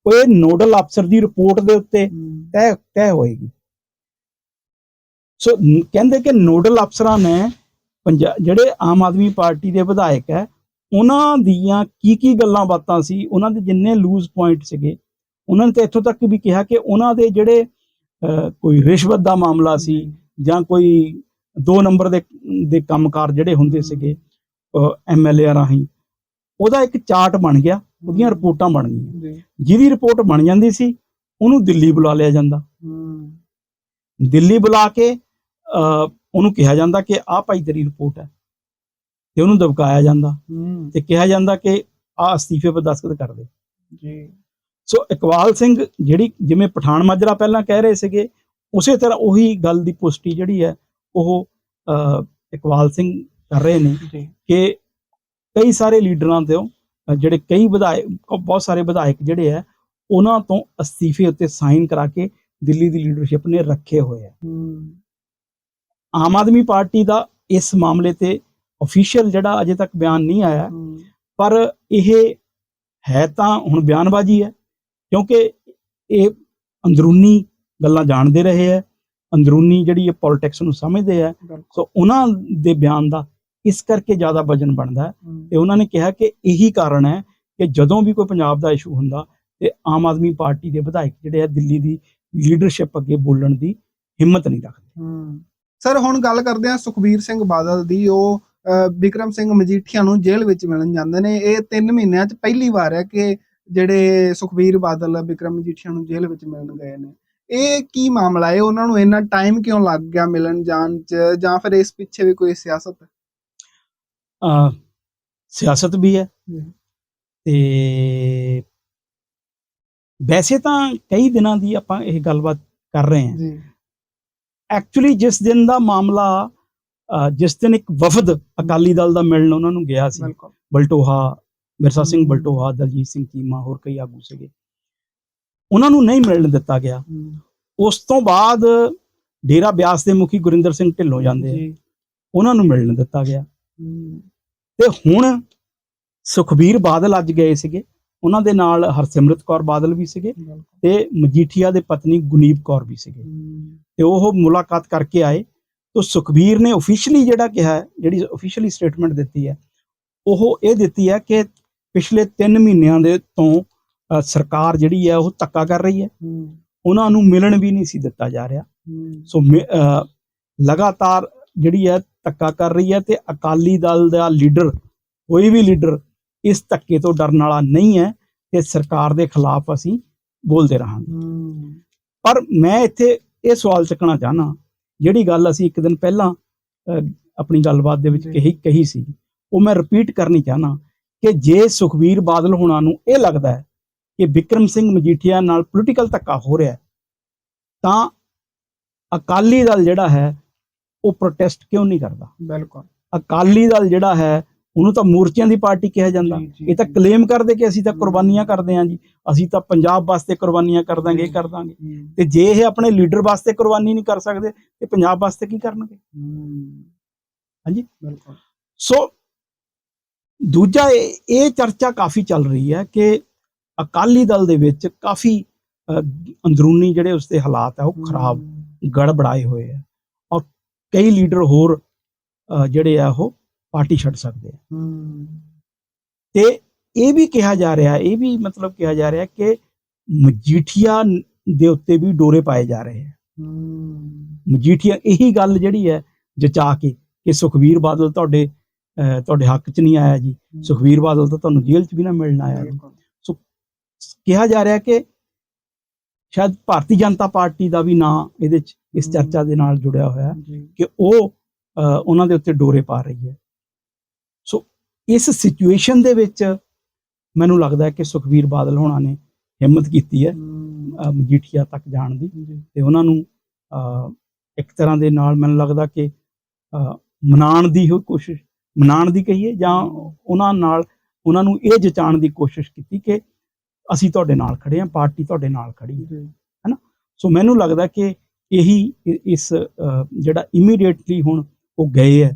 Speaker 1: ਉਹ ਇਹ ਨੋਡਲ ਅਫਸਰ ਦੀ ਰਿਪੋਰਟ ਦੇ ਉੱਤੇ ਤੈਅ ਤੈਅ ਹੋਏਗੀ। ਸੋ ਕਹਿੰਦੇ ਕਿ ਨੋਡਲ ਅਫਸਰਾਂ ਨੇ ਜਿਹੜੇ ਆਮ ਆਦਮੀ ਪਾਰਟੀ ਦੇ ਵਿਧਾਇਕ ਹੈ ਉਹਨਾਂ ਦੀਆਂ ਕੀ ਕੀ ਗੱਲਾਂ ਬਾਤਾਂ ਸੀ ਉਹਨਾਂ ਦੇ ਜਿੰਨੇ ਲੂਜ਼ ਪੁਆਇੰਟ ਸੀਗੇ ਉਹਨਾਂ ਨੇ ਤਾਂ ਇੱਥੋਂ ਤੱਕ ਵੀ ਕਿਹਾ ਕਿ ਉਹਨਾਂ ਦੇ ਜਿਹੜੇ ਕੋਈ ਰਿਸ਼ਵਤ ਦਾ ਮਾਮਲਾ ਸੀ ਜਾਂ ਕੋਈ ਦੋ ਨੰਬਰ ਦੇ ਦੇ ਕੰਮਕਾਰ ਜਿਹੜੇ ਹੁੰਦੇ ਸੀਗੇ ਐਮਐਲਏ ਰਾਹੀਂ ਉਹਦਾ ਇੱਕ ਚਾਰਟ ਬਣ ਗਿਆ ਉਹਦੀਆਂ ਰਿਪੋਰਟਾਂ ਬਣ ਗਈਆਂ। ਜਿਹਦੀ ਰਿਪੋਰਟ ਬਣ ਜਾਂਦੀ ਸੀ ਉਹਨੂੰ ਦਿੱਲੀ ਬੁਲਾ ਲਿਆ ਜਾਂਦਾ। ਦਿੱਲੀ ਬੁਲਾ ਕੇ ਉਹਨੂੰ ਕਿਹਾ ਜਾਂਦਾ ਕਿ ਆਹ ਭਾਈ ਤੇਰੀ ਰਿਪੋਰਟ ਹੈ। ਤੇ ਉਹਨੂੰ ਦਬਕਾਇਆ ਜਾਂਦਾ ਤੇ ਕਿਹਾ ਜਾਂਦਾ ਕਿ ਆਹ ਅਸਤੀਫੇ 'ਤੇ ਦਸਤਖਤ ਕਰ ਦੇ।
Speaker 2: ਜੀ।
Speaker 1: ਸੋ ਇਕਬਾਲ ਸਿੰਘ ਜਿਹੜੀ ਜਿਵੇਂ ਪਠਾਨ ਮਾਜਰਾ ਪਹਿਲਾਂ ਕਹਿ ਰਹੇ ਸੀਗੇ ਉਸੇ ਤਰ੍ਹਾਂ ਉਹੀ ਗੱਲ ਦੀ ਪੁਸ਼ਟੀ ਜਿਹੜੀ ਹੈ ਉਹ ਅਹ, ਇਕਬਾਲ ਸਿੰਘ ਕਰ ਰਹੇ ਨੇ ਕਿ ਕਈ ਸਾਰੇ ਲੀਡਰਾਂ ਤੋਂ ਅਹ, ਜਿਹੜੇ ਕਈ ਵਿਧਾਇਕ ਬਹੁਤ ਸਾਰੇ ਵਿਧਾਇਕ ਜਿਹੜੇ ਹੈ ਉਹਨਾਂ ਤੋਂ ਅਸਤੀਫੇ ਉੱਤੇ ਸਾਈਨ ਕਰਾ ਕੇ ਦਿੱਲੀ ਦੀ ਲੀਡਰਸ਼ਿਪ ਨੇ ਰੱਖੇ ਹੋਏ ਆ ਆਮ ਆਦਮੀ ਪਾਰਟੀ ਦਾ ਇਸ ਮਾਮਲੇ ਤੇ ਅਫੀਸ਼ੀਅਲ ਜਿਹੜਾ ਅਜੇ ਤੱਕ ਬਿਆਨ ਨਹੀਂ ਆਇਆ ਪਰ ਇਹ ਹੈ ਤਾਂ ਹੁਣ ਬਿਆਨਬਾਜ਼ੀ ਹੈ ਕਿਉਂਕਿ ਇਹ ਅੰਦਰੂਨੀ ਗੱਲਾਂ ਜਾਣਦੇ ਰਹੇ ਹੈ ਅੰਦਰੂਨੀ ਜਿਹੜੀ ਇਹ ਪੋਲਿਟਿਕਸ ਨੂੰ ਸਮਝਦੇ
Speaker 2: ਬਿਲਕੁਲ।
Speaker 1: ਸੋ ਉਹਨਾਂ ਦੇ ਬਿਆਨ ਦਾ ਇਸ ਕਰਕੇ ਜ਼ਿਆਦਾ ਵਜਨ ਬਣਦਾ ਤੇ ਉਹਨਾਂ ਨੇ ਕਿਹਾ ਕਿ ਇਹੀ ਕਾਰਨ ਹੈ ਕਿ ਜਦੋਂ ਵੀ ਕੋਈ ਪੰਜਾਬ ਦਾ ਇਸ਼ੂ ਹੁੰਦਾ ਤੇ ਆਮ ਆਦਮੀ ਪਾਰਟੀ ਦੇ ਵਿਧਾਇਕ ਜਿਹੜੇ ਆ ਦਿੱਲੀ ਦੀ ਲੀਡਰਸ਼ਿਪ ਅੱਗੇ ਬੋਲਣ ਦੀ ਹਿੰਮਤ ਨਹੀਂ ਰੱਖਦੇ।
Speaker 2: ਸਰ ਹੁਣ ਗੱਲ ਕਰਦੇ ਹਾਂ ਸੁਖਬੀਰ ਸਿੰਘ ਬਾਦਲ ਦੀ ਉਹ ਅਹ, ਬਿਕਰਮ ਸਿੰਘ ਮਜੀਠੀਆ ਨੂੰ ਜੇਲ੍ਹ ਵਿੱਚ ਮਿਲਣ ਜਾਂਦੇ ਨੇ। ਇਹ 3 ਮਹੀਨਿਆਂ 'ਚ ਪਹਿਲੀ ਵਾਰ ਹੈ ਕਿ ਜਿਹੜੇ ਸੁਖਬੀਰ ਬਾਦਲ ਬਿਕਰਮ ਮਜੀਠੀਆ ਨੂੰ ਜੇਲ੍ਹ ਵਿੱਚ ਮਿਲਣ ਗਏ ਨੇ। ਇਹ ਕੀ ਮਾਮਲਾ ਹੈ? ਉਹਨਾਂ ਨੂੰ ਇੰਨਾ ਟਾਈਮ ਕਿਉਂ ਲੱਗ ਗਿਆ ਮਿਲਣ ਜਾਣ 'ਚ? ਜਾਂ ਫਿਰ ਇਸ ਪਿੱਛੇ ਵੀ ਕੋਈ ਸਿਆਸਤ?
Speaker 1: ਅਹ ਸਿਆਸਤ ਵੀ ਹੈ। ਤੇ ਵੈਸੇ ਤਾਂ ਕਈ ਦਿਨਾਂ ਦੀ ਆਪਾਂ ਇਹ ਗੱਲਬਾਤ ਕਰ ਰਹੇ ਹਾਂ।
Speaker 2: ਜੀ।
Speaker 1: ਐਕਚੁਅਲੀ ਜਿਸ ਦਿਨ ਦਾ ਮਾਮਲਾ ਜਿਸ ਦਿਨ ਇੱਕ ਵਫਦ ਅਕਾਲੀ ਦਲ ਦਾ ਮਿਲਣ ਉਹਨਾਂ ਨੂੰ ਗਿਆ ਸੀ। ਬਲਟੋਹਾ ਮਿਰਸਾ ਸਿੰਘ। ਬਲਟੋਹਾ ਦਲਜੀਤ ਸਿੰਘ ਚੀਮਾ ਹੋਰ ਕਈ ਆਗੂ ਸੀਗੇ। ਉਹਨਾਂ ਨੂੰ ਨਹੀਂ ਮਿਲਣ ਦਿੱਤਾ ਗਿਆ। ਉਸ ਤੋਂ ਬਾਅਦ ਡੇਰਾ ਬਿਆਸ ਦੇ ਮੁਖੀ ਗੁਰਿੰਦਰ ਸਿੰਘ ਢਿੱਲੋਂ ਜਾਂਦੇ ਉਹਨਾਂ ਨੂੰ ਮਿਲਣ ਦਿੱਤਾ ਗਿਆ। ਤੇ ਹੁਣ ਸੁਖਬੀਰ ਬਾਦਲ ਅੱਜ ਗਏ ਸੀਗੇ। ਉਹਨਾਂ ਦੇ ਨਾਲ ਹਰਸਿਮਰਤ ਕੌਰ ਬਾਦਲ ਵੀ ਸੀਗੇ ਤੇ ਮਜੀਠੀਆ ਦੇ ਪਤਨੀ ਗੁਨੀਬ ਕੌਰ ਵੀ ਸੀਗੇ। ਤੇ ਉਹ ਮੁਲਾਕਾਤ ਕਰਕੇ ਆਏ। ਤਾਂ ਸੁਖਬੀਰ ਨੇ ਅਫੀਸ਼ੀਅਲੀ ਜਿਹੜਾ ਕਿਹਾ ਜਿਹੜੀ ਅਫੀਸ਼ੀਅਲੀ ਸਟੇਟਮੈਂਟ ਦਿੱਤੀ ਹੈ ਉਹ ਇਹ ਦਿੱਤੀ ਹੈ ਕਿ ਪਿਛਲੇ 3 ਮਹੀਨਿਆਂ ਦੇ ਤੋਂ ਸਰਕਾਰ ਜਿਹੜੀ ਹੈ ਉਹ ਧੱਕਾ ਕਰ ਰਹੀ ਹੈ। ਉਹਨਾਂ ਨੂੰ ਮਿਲਣ ਵੀ ਨਹੀਂ ਸੀ ਦਿੱਤਾ ਜਾ ਰਿਹਾ। ਸੋ ਲਗਾਤਾਰ ਜਿਹੜੀ ਹੈ ਧੱਕਾ ਕਰ ਰਹੀ ਹੈ ਤੇ ਅਕਾਲੀ ਦਲ ਦਾ ਲੀਡਰ ਕੋਈ ਵੀ ਲੀਡਰ ਇਸ ਧੱਕੇ ਤੋਂ ਡਰਨ ਵਾਲਾ ਨਹੀਂ ਹੈ ਕਿ ਸਰਕਾਰ ਦੇ ਖਿਲਾਫ ਅਸੀਂ ਬੋਲਦੇ ਰਹਾਂਗੇ। ਪਰ ਮੈਂ ਇੱਥੇ ਇਹ ਸਵਾਲ ਚੱਕਣਾ ਚਾਹਨਾ ਜਿਹੜੀ ਗੱਲ ਅਸੀਂ ਇੱਕ ਦਿਨ ਪਹਿਲਾਂ ਆਪਣੀ ਗੱਲਬਾਤ ਦੇ ਵਿੱਚ। ਕਹੀ ਕਹੀ ਸੀ ਉਹ ਮੈਂ ਰਿਪੀਟ ਕਰਨੀ ਚਾਹਨਾ ਕਿ ਜੇ ਸੁਖਬੀਰ ਬਾਦਲ ਹੋਣਾ ਨੂੰ ਇਹ ਲੱਗਦਾ ਹੈ ਕਿ ਵਿਕਰਮ ਸਿੰਘ ਮਜੀਠੀਆ ਨਾਲ ਪੋਲੀਟੀਕਲ ਧੱਕਾ ਹੋ ਰਿਹਾ ਹੈ ਤਾਂ ਅਕਾਲੀ ਦਲ ਜਿਹੜਾ ਹੈ ਉਹ ਪ੍ਰੋਟੈਸਟ ਕਿਉਂ ਨਹੀਂ ਕਰਦਾ
Speaker 2: ਬਿਲਕੁਲ
Speaker 1: ਅਕਾਲੀ ਦਲ ਜਿਹੜਾ ਹੈ ਉਹਨੂੰ ਤਾਂ ਮੋਰਚਿਆਂ ਦੀ ਪਾਰਟੀ ਕਿਹਾ ਜਾਂਦਾ। ਇਹ ਤਾਂ ਕਲੇਮ ਕਰਦੇ ਕਿ ਅਸੀਂ ਤਾਂ ਕੁਰਬਾਨੀਆਂ ਕਰਦੇ ਹਾਂ ਜੀ। ਅਸੀਂ ਤਾਂ ਪੰਜਾਬ ਵਾਸਤੇ ਕੁਰਬਾਨੀਆਂ ਕਰ ਦਾਂਗੇ ਕਰ ਦਾਂਗੇ। ਤੇ ਜੇ ਇਹ ਆਪਣੇ ਲੀਡਰ ਵਾਸਤੇ ਕੁਰਬਾਨੀ ਨਹੀਂ ਕਰ ਸਕਦੇ ਤੇ ਪੰਜਾਬ ਵਾਸਤੇ ਕੀ ਕਰਨਗੇ? ਹਾਂਜੀ।
Speaker 2: ਬਿਲਕੁਲ।
Speaker 1: ਸੋ ਦੂਜਾ ਇਹ ਚਰਚਾ ਕਾਫੀ ਚੱਲ ਰਹੀ ਹੈ ਕਿ ਅਕਾਲੀ ਦਲ ਦੇ ਵਿੱਚ ਕਾਫੀ ਅੰਦਰੂਨੀ ਜਿਹੜੇ ਉਸਦੇ ਹਾਲਾਤ ਹੈ ਉਹ ਖਰਾਬ ਗੜਬੜਾਏ ਹੋਏ ਆ। ਔਰ ਕਈ ਲੀਡਰ ਹੋਰ ਜਿਹੜੇ ਆ ਉਹ ਪਾਰਟੀ ਛੱਡ ਸਕਦੇ ਆ।
Speaker 2: ਹੂੰ।
Speaker 1: ਤੇ ਇਹ ਵੀ ਕਿਹਾ ਜਾ ਰਿਹਾ ਇਹ ਵੀ ਮਤਲਬ ਕਿਹਾ ਜਾ ਰਿਹਾ ਕਿ ਮਜੀਠੀਆ ਦੇ ਉੱਤੇ ਵੀ ਡੋਰੇ ਪਾਏ ਜਾ ਰਹੇ ਆ।
Speaker 2: ਹੂੰ।
Speaker 1: ਮਜੀਠੀਆ ਇਹੀ ਗੱਲ ਜਿਹੜੀ ਹੈ ਜਚਾ ਕੇ ਕਿ ਸੁਖਵੀਰ ਬਾਦਲ ਤੁਹਾਡੇ ਤੁਹਾਡੇ ਹੱਕ 'ਚ ਨਹੀਂ ਆਇਆ ਜੀ। ਸੁਖਵੀਰ ਬਾਦਲ ਤਾਂ ਤੁਹਾਨੂੰ ਜੇਲ੍ਹ 'ਚ ਵੀ ਨਾ ਮਿਲਣ ਆਇਆ
Speaker 2: ਬਿਲਕੁਲ।
Speaker 1: ਕਿਹਾ ਜਾ ਰਿਹਾ ਕਿ ਸ਼ਾਇਦ ਭਾਰਤੀ ਜਨਤਾ ਪਾਰਟੀ ਦਾ ਵੀ ਨਾਂ ਇਹਦੇ 'ਚ ਇਸ। ਚਰਚਾ ਦੇ ਨਾਲ ਜੁੜਿਆ ਹੋਇਆ ਕਿ ਉਹ ਉਹਨਾਂ ਦੇ ਉੱਤੇ ਡੋਰੇ ਪਾ ਰਹੀ ਹੈ। ਸੋ ਇਸ ਸਿਚੁਏਸ਼ਨ ਦੇ ਵਿੱਚ ਮੈਨੂੰ ਲੱਗਦਾ ਹੈ ਕਿ ਸੁਖਵੀਰ ਬਾਦਲ ਹੋਣਾ ਨੇ ਹਿੰਮਤ ਕੀਤੀ ਹੈ ਮਜੀਠੀਆ ਤੱਕ ਜਾਣ ਦੀ। ਤੇ ਉਹਨਾਂ ਨੂੰ ਇੱਕ ਤਰ੍ਹਾਂ ਦੇ ਨਾਲ ਮੈਨੂੰ ਲੱਗਦਾ ਕਿ ਅਹ, ਮਨਾਉਣ ਦੀ ਕੋਸ਼ਿਸ਼ ਮਨਾਉਣ ਦੀ ਕਹੀਏ ਜਾਂ ਉਹਨਾਂ ਨਾਲ ਉਹਨਾਂ ਨੂੰ ਇਹ ਜਤਾਉਣ ਦੀ ਕੋਸ਼ਿਸ਼ ਕੀਤੀ ਕਿ ਅਸੀਂ ਤੁਹਾਡੇ ਨਾਲ ਖੜੇ ਹਾਂ ਪਾਰਟੀ ਤੁਹਾਡੇ ਨਾਲ ਖੜੀ ਹੈ
Speaker 2: ਜੀ।
Speaker 1: ਸੋ ਮੈਨੂੰ ਲੱਗਦਾ ਕਿ ਇਹੀ ਇਸ ਜਿਹੜਾ ਇਮੀਡੀਏਟਲੀ ਹੁਣ ਉਹ ਗਏ ਹੈ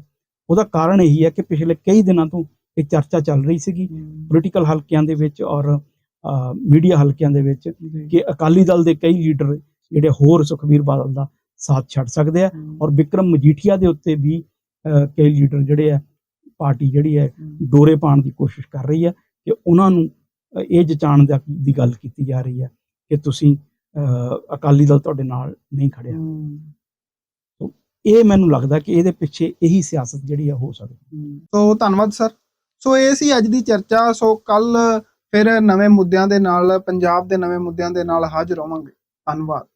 Speaker 1: ਉਹਦਾ ਕਾਰਨ ਇਹੀ ਹੈ ਕਿ ਪਿਛਲੇ ਕਈ ਦਿਨਾਂ ਤੋਂ ਇਹ ਚਰਚਾ ਚੱਲ ਰਹੀ ਸੀਗੀ ਪੋਲੀਟੀਕਲ ਹਲਕਿਆਂ ਦੇ ਵਿੱਚ ਔਰ ਮੀਡੀਆ ਹਲਕਿਆਂ ਦੇ ਵਿੱਚ ਕਿ ਅਕਾਲੀ ਦਲ ਦੇ ਕਈ ਲੀਡਰ ਜਿਹੜੇ ਹੋਰ ਸੁਖਬੀਰ ਬਾਦਲ ਦਾ ਸਾਥ ਛੱਡ ਸਕਦੇ ਆ ਔਰ ਵਿਕਰਮ ਮਜੀਠੀਆ ਦੇ ਉੱਤੇ ਵੀ ਕਈ ਲੀਡਰ ਜਿਹੜੇ ਆ ਪਾਰਟੀ ਜਿਹੜੀ ਹੈ ਡੋਰੇ ਪਾਉਣ ਦੀ ਕੋਸ਼ਿਸ਼ ਕਰ ਰਹੀ ਹੈ ਕਿ ਉਹਨਾਂ ਨੂੰ ਇਹ ਜਚਾਉਣ ਦਾ ਗੱਲ ਕੀਤੀ ਜਾ ਰਹੀ ਹੈ ਕਿ ਤੁਸੀਂ ਅਕਾਲੀ ਦਲ ਤੁਹਾਡੇ ਨਾਲ ਨਹੀਂ ਖੜਿਆ ਇਹ ਮੈਨੂੰ ਲੱਗਦਾ ਕਿ ਇਹਦੇ ਪਿੱਛੇ ਇਹੀ ਸਿਆਸਤ ਜਿਹੜੀ ਆ ਹੋ ਸਕਦੀ
Speaker 2: ਸੋ ਧੰਨਵਾਦ ਸਰ। ਸੋ ਇਹ ਸੀ ਅੱਜ ਦੀ ਚਰਚਾ। ਸੋ ਕੱਲ ਫਿਰ ਨਵੇਂ ਮੁੱਦਿਆਂ ਦੇ ਨਾਲ, ਪੰਜਾਬ ਦੇ ਨਵੇਂ ਮੁੱਦਿਆਂ ਦੇ ਨਾਲ ਹਾਜ਼ਰ ਹੋਵਾਂਗੇ। ਧੰਨਵਾਦ।